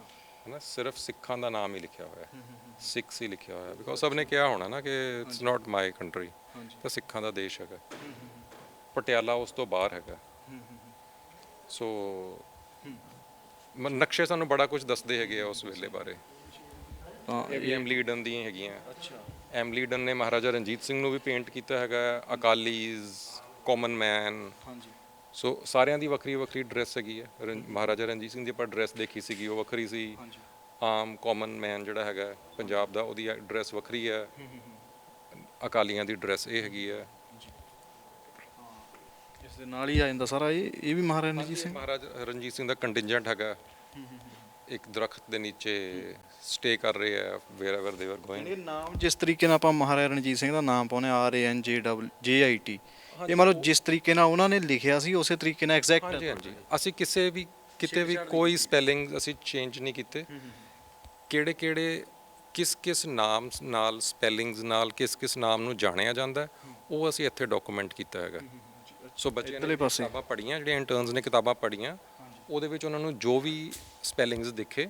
ਨਾ ਸਿਰਫ ਸਿੱਖਾਂ ਦਾ ਨਾਮ ਹੀ ਲਿਖਿਆ ਹੋਇਆ ਹੈ। ਸਿੱਖਸ ਹੀ ਲਿਖਿਆ ਹੋਇਆ ਬਿਕੋਜ਼ ਸਭ ਨੇ ਕਿਹਾ ਹੋਣਾ ਨਾ ਕਿ ਇਟਸ ਨਾਟ ਮਾਈ ਕੰਟਰੀ ਤਾਂ ਸਿੱਖਾਂ ਦਾ ਦੇਸ਼ ਹੈਗਾ। ਪਟਿਆਲਾ ਉਸ ਤੋਂ ਬਾਹਰ ਹੈਗਾ। ਸੋ ਨਕਸ਼ੇ ਸਾਨੂੰ ਬੜਾ ਕੁਝ ਦੱਸਦੇ ਹੈਗੇ ਆ ਉਸ ਵੇਲੇ ਬਾਰੇ। ਤਾਂ ਇਹ ਐਮਲੀਡਨ ਦੀਆਂ ਹੈਗੀਆਂ। ਅੱਛਾ। ਐਮਲੀਡਨ ਨੇ ਮਹਾਰਾਜਾ ਰਣਜੀਤ ਸਿੰਘ ਨੂੰ ਵੀ ਪੇਂਟ ਕੀਤਾ ਹੈਗਾ। ਅਕਾਲੀਜ਼ ਕਾਮਨ ਮੈਨ ਹਾਂਜੀ। ਸੋ ਸਾਰਿਆਂ ਦੀ ਵੱਖਰੀ ਵੱਖਰੀ ਡਰੈਸ ਹੈਗੀ ਹੈ। ਰਣ- ਮਹਾਰਾਜਾ ਰਣਜੀਤ ਸਿੰਘ ਦੀ ਆਪਾਂ ਡਰੈਸ ਦੇਖੀ ਸੀਗੀ ਉਹ ਵੱਖਰੀ ਸੀ। ਆਮ ਕਾਮਨ ਮੈਨ ਜਿਹੜਾ ਹੈਗਾ ਪੰਜਾਬ ਦਾ ਉਹਦੀ ਡਰੈਸ ਵੱਖਰੀ ਹੈ। ਅਕਾਲੀਆਂ ਦੀ ਡਰੈਸ ਇਹ ਹੈਗੀ ਹੈ। ਇਸ ਦੇ ਨਾਲ ਹੀ ਆ ਜਾਂਦਾ ਸਾਰਾ ਇਹ ਇਹ ਵੀ ਮਹਾਰਾਜਾ ਰਣਜੀਤ ਸਿੰਘ? ਮਹਾਰਾਜਾ ਰਣਜੀਤ ਸਿੰਘ ਦਾ ਕੰਟਿੰਜੈਂਟ ਹੈਗਾ। ਇੱਕ ਦਰਖਤ ਦੇ ਨੀਚੇ ਸਟੇ ਕਰ ਰਹੇ ਆ ਵੇਰ ਐਵਰ ਦੇ ਆਰ ਗੋਇੰਗ ਇਹ ਨਾਮ ਜਿਸ ਤਰੀਕੇ ਨਾਲ ਆਪਾਂ ਮਹਾਰਾਜਾ ਰਣਜੀਤ ਸਿੰਘ ਦਾ ਨਾਮ ਪਾਉਨੇ ਆਰ ਏ ਐਨ ਜੇ ਡਬਲ ਜੇ ਆਈ ਟੀ ਇਹ ਮੰਨ ਲਓ ਜਿਸ ਤਰੀਕੇ ਨਾਲ ਉਹਨਾਂ ਨੇ ਲਿਖਿਆ ਸੀ ਉਸੇ ਤਰੀਕੇ ਨਾਲ ਐਗਜ਼ੈਕਟ ਹਾਂਜੀ ਹਾਂਜੀ। ਅਸੀਂ ਕਿਸੇ ਵੀ ਕਿਤੇ ਵੀ ਕੋਈ ਸਪੈਲਿੰਗ ਅਸੀਂ ਚੇਂਜ ਨਹੀਂ ਕੀਤੇ। ਕਿਹੜੇ ਕਿਹੜੇ ਕਿਸ ਕਿਸ ਨਾਮ ਨਾਲ ਸਪੈਲਿੰਗਸ ਨਾਲ ਕਿਸ ਕਿਸ ਨਾਮ ਨੂੰ ਜਾਣਿਆ ਜਾਂਦਾ ਹੈ, ਉਹ ਅਸੀਂ ਇੱਥੇ ਡਾਕੂਮੈਂਟ ਕੀਤਾ ਹੈਗਾ। ਸੋ ਬੱਚਿਆਂ ਇੱਧਰਲੇ ਨੇ ਪਾਸੇ। ਕਿਤਾਬਾਂ ਪੜ੍ਹੀਆਂ ਜਿਹੜੀਆਂ ਇੰਟਰਨਸ ਨੇ ਕਿਤਾਬਾਂ ਪੜ੍ਹੀਆਂ ਉਹਦੇ ਵਿੱਚ ਉਹਨਾਂ ਨੂੰ ਜੋ ਵੀ ਸਪੈਲਿੰਗਸ ਦਿਖੇ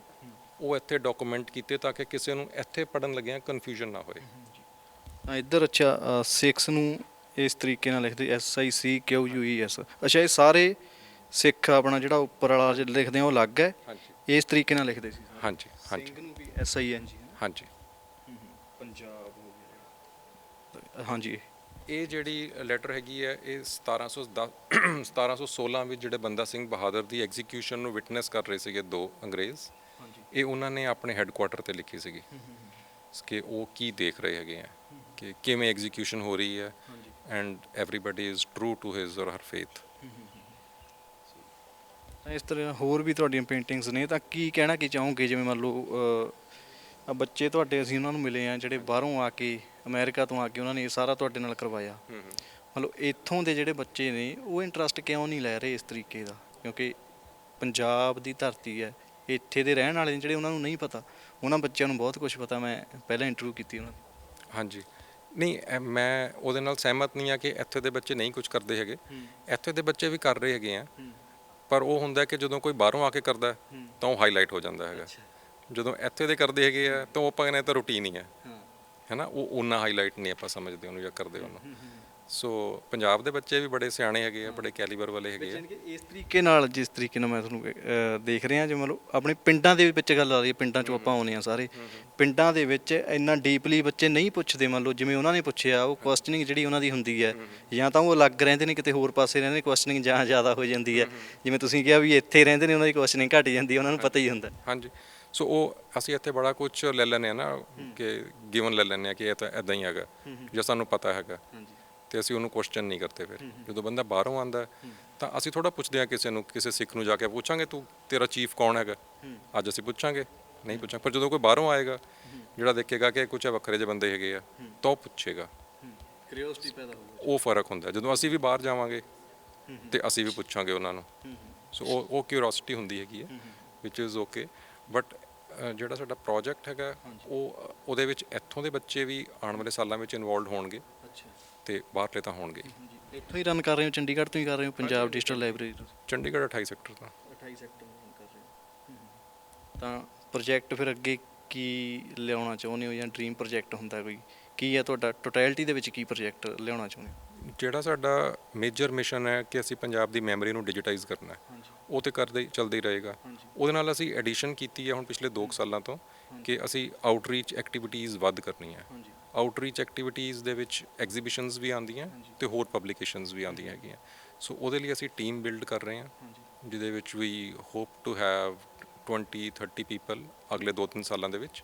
ਉਹ ਇੱਥੇ ਡਾਕੂਮੈਂਟ ਕੀਤੇ ਤਾਂ ਕਿ ਕਿਸੇ ਨੂੰ ਇੱਥੇ ਪੜਨ ਲੱਗਿਆਂ ਕਨਫਿਊਜ਼ਨ ਨਾ ਹੋਏ। ਤਾਂ ਇੱਧਰ ਅੱਛਾ 6 ਨੂੰ ਇਸ ਤਰੀਕੇ ਨਾਲ ਲਿਖਦੇ S I C Q U E S ਅੱਛਾ ਇਹ ਸਾਰੇ ਸਿੱਖ ਆਪਣਾ ਜਿਹੜਾ ਉੱਪਰ ਵਾਲਾ ਜਿਹੜਾ ਲਿਖਦੇ ਆ ਉਹ ਅਲੱਗ ਹੈ? ਇਸ ਤਰੀਕੇ ਨਾਲ ਲਿਖਦੇ ਸੀ ਹਾਂਜੀ ਹਾਂਜੀ। ਸਿੰਘ ਨੂੰ ਵੀ ਐਸ ਆਈ ਐਨ ਜੀ ਹਾਂਜੀ। ਪੰਜਾਬ ਹੋ ਗਿਆ। ਹਾਂਜੀ। ਇਹ ਜਿਹੜੀ ਲੈਟਰ ਹੈਗੀ ਹੈ ਇਹ 1710 1716 ਵਿੱਚ ਜਿਹੜੇ ਬੰਦਾ ਸਿੰਘ ਬਹਾਦਰ ਦੀ ਐਗਜ਼ੀਕਿਊਸ਼ਨ ਨੂੰ ਵਿਟਨੈਸ ਕਰ ਰਹੇ ਸੀਗੇ ਦੋ ਅੰਗਰੇਜ਼। ਹਾਂਜੀ। ਇਹ ਉਹਨਾਂ ਨੇ ਆਪਣੇ ਹੈੱਡਕੁਆਟਰ ਤੇ ਲਿਖੀ ਸੀਗੀ ਕਿ ਉਹ ਕੀ ਦੇਖ ਰਹੇ ਹੈਗੇ ਆ ਕਿ ਕਿਵੇਂ ਐਗਜ਼ੀਕਿਊਸ਼ਨ ਹੋ ਰਹੀ ਹੈ। Everybody is true to his or her faith ਤਾਂ ਇਸ ਤਰ੍ਹਾਂ ਹੋਰ ਵੀ ਤੁਹਾਡੀਆਂ ਪੇਂਟਿੰਗਸ ਨੇ ਤਾਂ ਕੀ ਕਹਿਣਾ ਕੀ ਚਾਹੋਗੇ? ਜਿਵੇਂ ਮੰਨ ਲਓ ਆਹ ਬੱਚੇ ਤੁਹਾਡੇ ਅਸੀਂ ਉਹਨਾਂ ਨੂੰ ਮਿਲੇ ਆ ਜਿਹੜੇ ਬਾਹਰੋਂ ਆ ਕੇ ਅਮਰੀਕਾ ਤੋਂ ਆ ਕੇ ਉਹਨਾਂ ਨੇ ਇਹ ਸਾਰਾ ਤੁਹਾਡੇ ਨਾਲ ਕਰਵਾਇਆ। ਮੰਨ ਲਓ ਇੱਥੋਂ ਦੇ ਜਿਹੜੇ ਬੱਚੇ ਨੇ ਉਹ ਇੰਟਰਸਟ ਕਿਉਂ ਨਹੀਂ ਲੈ ਰਹੇ ਇਸ ਤਰੀਕੇ ਦਾ? ਕਿਉਂਕਿ ਪੰਜਾਬ ਦੀ ਧਰਤੀ ਹੈ ਇੱਥੇ ਦੇ ਰਹਿਣ ਵਾਲੇ ਨੇ ਜਿਹੜੇ ਉਹਨਾਂ ਨੂੰ ਨਹੀਂ ਪਤਾ। ਉਹਨਾਂ ਬੱਚਿਆਂ ਨੂੰ ਬਹੁਤ ਕੁਝ ਪਤਾ ਮੈਂ ਪਹਿਲਾਂ ਇੰਟਰਵਿਊ ਕੀਤੀ ਉਹਨਾਂ ਦੀ। ਹਾਂਜੀ। ਨਹੀਂ ਮੈਂ ਉਹਦੇ ਨਾਲ ਸਹਿਮਤ ਨਹੀਂ ਆ ਕਿ ਇੱਥੇ ਦੇ ਬੱਚੇ ਨਹੀਂ ਕੁਝ ਕਰਦੇ ਹੈਗੇ। ਇੱਥੇ ਦੇ ਬੱਚੇ ਵੀ ਕਰ ਰਹੇ ਹੈਗੇ ਆ। ਪਰ ਉਹ ਹੁੰਦਾ ਕਿ ਜਦੋਂ ਕੋਈ ਬਾਹਰੋਂ ਆ ਕੇ ਕਰਦਾ ਹੈ, ਤਾਂ ਉਹ ਹਾਈਲਾਈਟ ਹੋ ਜਾਂਦਾ ਹੈਗਾ। ਜਦੋਂ ਇੱਥੇ ਦੇ ਕਰਦੇ ਹੈਗੇ ਆ ਤਾਂ ਉਹ ਆਪਾਂ ਕਹਿੰਦੇ ਤਾਂ ਰੂਟੀਨ ਹੀ ਹੈ ਹਾਂ। ਹੈਨਾ ਉਹ ਉਹਨਾਂ ਹਾਈਲਾਈਟ ਨਹੀਂ ਆਪਾਂ ਸਮਝਦੇ ਉਹਨੂੰ ਜਾਂ ਕਰਦੇ ਉਹਨੂੰ। ਸੋ ਪੰਜਾਬ ਦੇ ਬੱਚੇ ਵੀ ਬੜੇ ਸਿਆਣੇ ਹੈਗੇ ਆ ਬੜੇ ਕੈਲੀਬਰ ਵਾਲੇ ਹੈਗੇ ਆ। ਜਾਣੀ ਕਿ ਇਸ ਤਰੀਕੇ ਨਾਲ ਜਿਸ ਤਰੀਕੇ ਨਾਲ ਮੈਂ ਤੁਹਾਨੂੰ ਅਹ, ਦੇਖ ਰਿਹਾ ਜੇ ਮੰਨ ਲਓ ਆਪਣੇ ਪਿੰਡਾਂ ਦੇ ਵਿੱਚ ਗੱਲ ਆ ਰਹੀ ਹੈ ਪਿੰਡਾਂ ਚੋਂ ਆਪਾਂ ਆਉਨੇ ਆ ਸਾਰੇ। ਪਿੰਡਾਂ ਦੇ ਵਿੱਚ ਇੰਨਾ ਡੀਪਲੀ ਬੱਚੇ ਨਹੀਂ ਪੁੱਛਦੇ ਮੰਨ ਲਓ ਜਿਵੇਂ ਉਹਨਾਂ ਨੇ ਪੁੱਛਿਆ ਉਹ ਕੁਐਸਚਨਿੰਗ ਜਿਹੜੀ ਉਹਨਾਂ ਦੀ ਹੁੰਦੀ ਹੈ ਜਾਂ ਤਾਂ ਉਹ ਅਲੱਗ ਰਹਿੰਦੇ ਨੇ ਕਿਤੇ ਹੋਰ ਪਾਸੇ ਰਹਿੰਦੇ ਨੇ ਕੁਐਸਚਨਿੰਗ ਜਾਂ ਜ਼ਿਆਦਾ ਹੋ ਜਾਂਦੀ ਹੈ। ਜਿਵੇਂ ਤੁਸੀਂ ਕਿਹਾ ਵੀ ਇੱਥੇ ਰਹਿੰਦੇ ਨੇ ਉਹਨਾਂ ਦੀ ਕੁਐਸਚਨਿੰਗ ਘਟ ਜਾਂਦੀ ਹੈ ਉਹਨਾਂ ਨੂੰ ਪਤਾ ਹੀ ਹੁੰਦਾ। ਹਾਂਜੀ। ਸੋ ਉਹ ਅਸੀਂ ਇੱਥੇ ਬੜਾ ਕੁਝ ਲੈ ਲੈਂਦੇ ਆ ਨਾ ਕਿ ਗਿਵਨ ਲੈ ਲੈਂਦੇ ਆ ਕਿ ਇਹ ਤਾਂ ਇਦਾਂ ਹੀ ਹੈਗਾ ਜਾਂ ਸਾਨੂੰ ਪਤਾ ਹੈਗਾ। ਹਾਂਜੀ। ਤੇ ਅਸੀਂ ਉਹਨੂੰ ਕੁਐਸਚਨ ਨਹੀਂ ਕਰਦੇ ਫਿਰ। ਜਦੋਂ ਬੰਦਾ ਬਾਹਰੋਂ ਆਂਦਾ ਤਾਂ ਅਸੀਂ ਥੋੜਾ ਪੁੱਛਦੇ ਆ ਕਿਸੇ ਨੂੰ ਕਿਸੇ ਸਿੱਖ ਨੂੰ ਜਾ ਕੇ ਪੁੱਛਾਂਗੇ ਤੂੰ ਤੇਰਾ ਚੀਫ ਕੌਣ ਹੈਗਾ? ਅੱਜ ਅਸੀਂ ਪੁੱਛਾਂਗੇ ਨਹੀਂ ਪੁੱਛਾਂ ਪਰ ਜਦੋਂ ਕੋਈ ਬਾਹਰੋਂ ਆਏਗਾ ਜਿਹੜਾ ਦੇਖੇਗਾ ਕਿ ਕੁਝ ਵੱਖਰੇ ਜਿਹੇ ਬੰਦੇ ਹੈਗੇ ਆ ਤਾਂ ਉਹ ਪੁੱਛੇਗਾ। ਕਿਉਰਿਓਸਿਟੀ ਪੈਦਾ ਹੋਊਗਾ ਉਹ ਫ਼ਰਕ ਹੁੰਦਾ ਜਦੋਂ ਅਸੀਂ ਵੀ ਬਾਹਰ ਜਾਵਾਂਗੇ ਤੇ ਅਸੀਂ ਵੀ ਪੁੱਛਾਂਗੇ ਉਹਨਾਂ ਨੂੰ। ਸੋ ਉਹ ਉਹ ਕਿਉਰਿਓਸਿਟੀ ਹੁੰਦੀ ਹੈਗੀ ਹੈ ਵਿਚ ਇਜ਼ ਓਕੇ ਬਟ ਜਿਹੜਾ ਸਾਡਾ ਪ੍ਰੋਜੈਕਟ ਹੈਗਾ ਉਹ ਉਹਦੇ ਵਿੱਚ ਇੱਥੋਂ ਦੇ ਬੱਚੇ ਵੀ ਆਉਣ ਵਾਲੇ ਸਾਲਾਂ ਵਿੱਚ ਇਨਵੋਲਡ ਹੋਣਗੇ। ਤੇ ਬਾਹਰਲੇ ਤਾਂ ਹੋਣਗੇ ਹੀ। ਇੱਥੋਂ ਹੀ ਰਨ ਕਰ ਰਹੇ ਹੋ? ਚੰਡੀਗੜ੍ਹ ਤੋਂ ਹੀ ਕਰ ਰਹੇ ਹੋ? ਪੰਜਾਬ ਡਿਜੀਟਲ ਲਾਇਬ੍ਰੇਰੀ ਤੋਂ? ਚੰਡੀਗੜ੍ਹ 28 ਸੈਕਟਰ ਦਾ 28 ਸੈਕਟਰ ਨੂੰ ਕਰ ਰਹੇ ਹੋ। ਤਾਂ ਪ੍ਰੋਜੈਕਟ ਫਿਰ ਅੱਗੇ ਕੀ ਲਿਆਉਣਾ ਚਾਹੁੰਦੇ ਹੋ ਜਾਂ ਡ੍ਰੀਮ ਪ੍ਰੋਜੈਕਟ ਹੁੰਦਾ ਕੋਈ? ਕੀ ਹੈ ਤੁਹਾਡਾ ਟੋਟੈਲਿਟੀ ਦੇ ਵਿੱਚ ਕੀ ਪ੍ਰੋਜੈਕਟ ਲਿਆਉਣਾ ਚਾਹੁੰਦੇ ਹੋ? ਜਿਹੜਾ ਸਾਡਾ ਮੇਜਰ ਮਿਸ਼ਨ ਹੈ ਕਿ ਅਸੀਂ ਪੰਜਾਬ ਦੀ ਮੈਮਰੀ ਨੂੰ ਡਿਜੀਟਾਈਜ਼ ਕਰਨਾ ਹੈ। ਹਾਂਜੀ। ਉਹ ਤੇ ਕਰਦੇ ਚੱਲਦਾ ਹੀ ਰਹੇਗਾ। ਹਾਂਜੀ। ਉਹਦੇ ਨਾਲ ਅਸੀਂ ਐਡੀਸ਼ਨ ਕੀਤੀ ਹੈ ਹੁਣ ਪਿਛਲੇ 2 ਸਾਲਾਂ ਤੋਂ ਕਿ ਅਸੀਂ ਆਊਟਰੀਚ ਐਕਟੀਵਿਟੀਜ਼ ਵੱਧ ਕਰਨੀਆਂ ਹਾਂਜੀ। ਆਊਟਰੀਚ ਐਕਟੀਵਿਟੀਜ਼ ਦੇ ਵਿੱਚ ਐਗਜ਼ੀਬਿਸ਼ਨਸ ਵੀ ਆਉਂਦੀਆਂ ਤੇ ਹੋਰ ਪਬਲੀਕੇਸ਼ਨਸ ਵੀ ਆਉਂਦੀਆਂ ਹੈਗੀਆਂ। ਸੋ ਉਹਦੇ ਲਈ ਅਸੀਂ ਟੀਮ ਬਿਲਡ ਕਰ ਰਹੇ ਹਾਂ ਜਿਹਦੇ ਵਿੱਚ we hope to have 20 30 people ਅਗਲੇ 2-3 ਸਾਲਾਂ ਦੇ ਵਿੱਚ।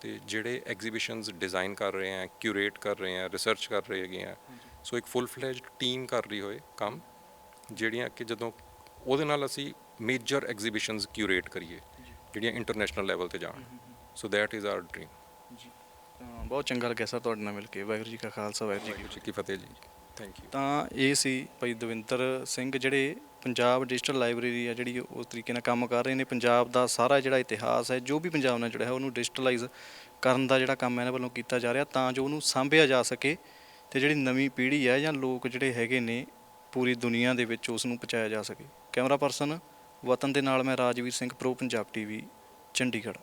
ਤੇ ਜਿਹੜੇ ਐਗਜ਼ੀਬਿਸ਼ਨਸ ਡਿਜ਼ਾਈਨ ਕਰ ਰਹੇ ਆ ਕਿਊਰੇਟ ਕਰ ਰਹੇ ਆ ਰਿਸਰਚ ਕਰ ਰਹੇ ਹੈਗੇ ਆ ਸੋ ਇੱਕ ਫੁੱਲ ਫਲੇਜਡ ਟੀਮ ਕਰ ਰਹੀ ਹੋਏ ਕੰਮ ਜਿਹੜੀਆਂ ਕਿ ਜਦੋਂ ਉਹਦੇ ਨਾਲ ਅਸੀਂ ਮੇਜਰ ਐਗਜ਼ੀਬਿਸ਼ਨਸ ਕਿਊਰੇਟ ਕਰੀਏ ਜਿਹੜੀਆਂ ਇੰਟਰਨੈਸ਼ਨਲ ਲੈਵਲ ਤੇ ਜਾਣ। So that is our dream ਤਾਂ ਬਹੁਤ ਚੰਗਾ ਲੱਗਿਆ ਸਰ ਤੁਹਾਡੇ ਨਾਲ ਮਿਲ ਕੇ। ਵਾਹਿਗੁਰੂ ਜੀ ਕਾ ਖਾਲਸਾ ਵਾਹਿਗੁਰੂ ਜੀ ਕੀ ਜੀ ਕੀ ਫਤਿਹ ਜੀ। ਥੈਂਕ ਯੂ ਤਾਂ ਇਹ ਸੀ ਭਾਈ ਦਵਿੰਦਰ ਸਿੰਘ ਜਿਹੜੇ ਪੰਜਾਬ ਡਿਜੀਟਲ ਲਾਇਬ੍ਰੇਰੀ ਆ ਜਿਹੜੀ ਉਸ ਤਰੀਕੇ ਨਾਲ ਕੰਮ ਕਰ ਰਹੇ ਨੇ। ਪੰਜਾਬ ਦਾ ਸਾਰਾ ਜਿਹੜਾ ਇਤਿਹਾਸ ਹੈ ਜੋ ਵੀ ਪੰਜਾਬ ਨਾਲ ਜੁੜਿਆ ਹੈ ਉਹਨੂੰ ਡਿਜੀਟਲਾਈਜ਼ ਕਰਨ ਦਾ ਜਿਹੜਾ ਕੰਮ ਇਹਨਾਂ ਵੱਲੋਂ ਕੀਤਾ ਜਾ ਰਿਹਾ ਤਾਂ ਜੋ ਉਹਨੂੰ ਸਾਂਭਿਆ ਜਾ ਸਕੇ ਤੇ ਜਿਹੜੀ ਨਵੀਂ ਪੀੜ੍ਹੀ ਹੈ ਜਾਂ ਲੋਕ ਜਿਹੜੇ ਹੈਗੇ ਨੇ ਪੂਰੀ ਦੁਨੀਆ ਦੇ ਵਿੱਚ ਉਸ ਨੂੰ ਪਹੁੰਚਾਇਆ ਜਾ ਸਕੇ। ਕੈਮਰਾ ਪਰਸਨ ਵਤਨ ਦੇ ਨਾਲ ਮੈਂ ਰਾਜਵੀਰ ਸਿੰਘ ਪ੍ਰੋ ਪੰਜਾਬ ਟੀਵੀ ਚੰਡੀਗੜ੍ਹ।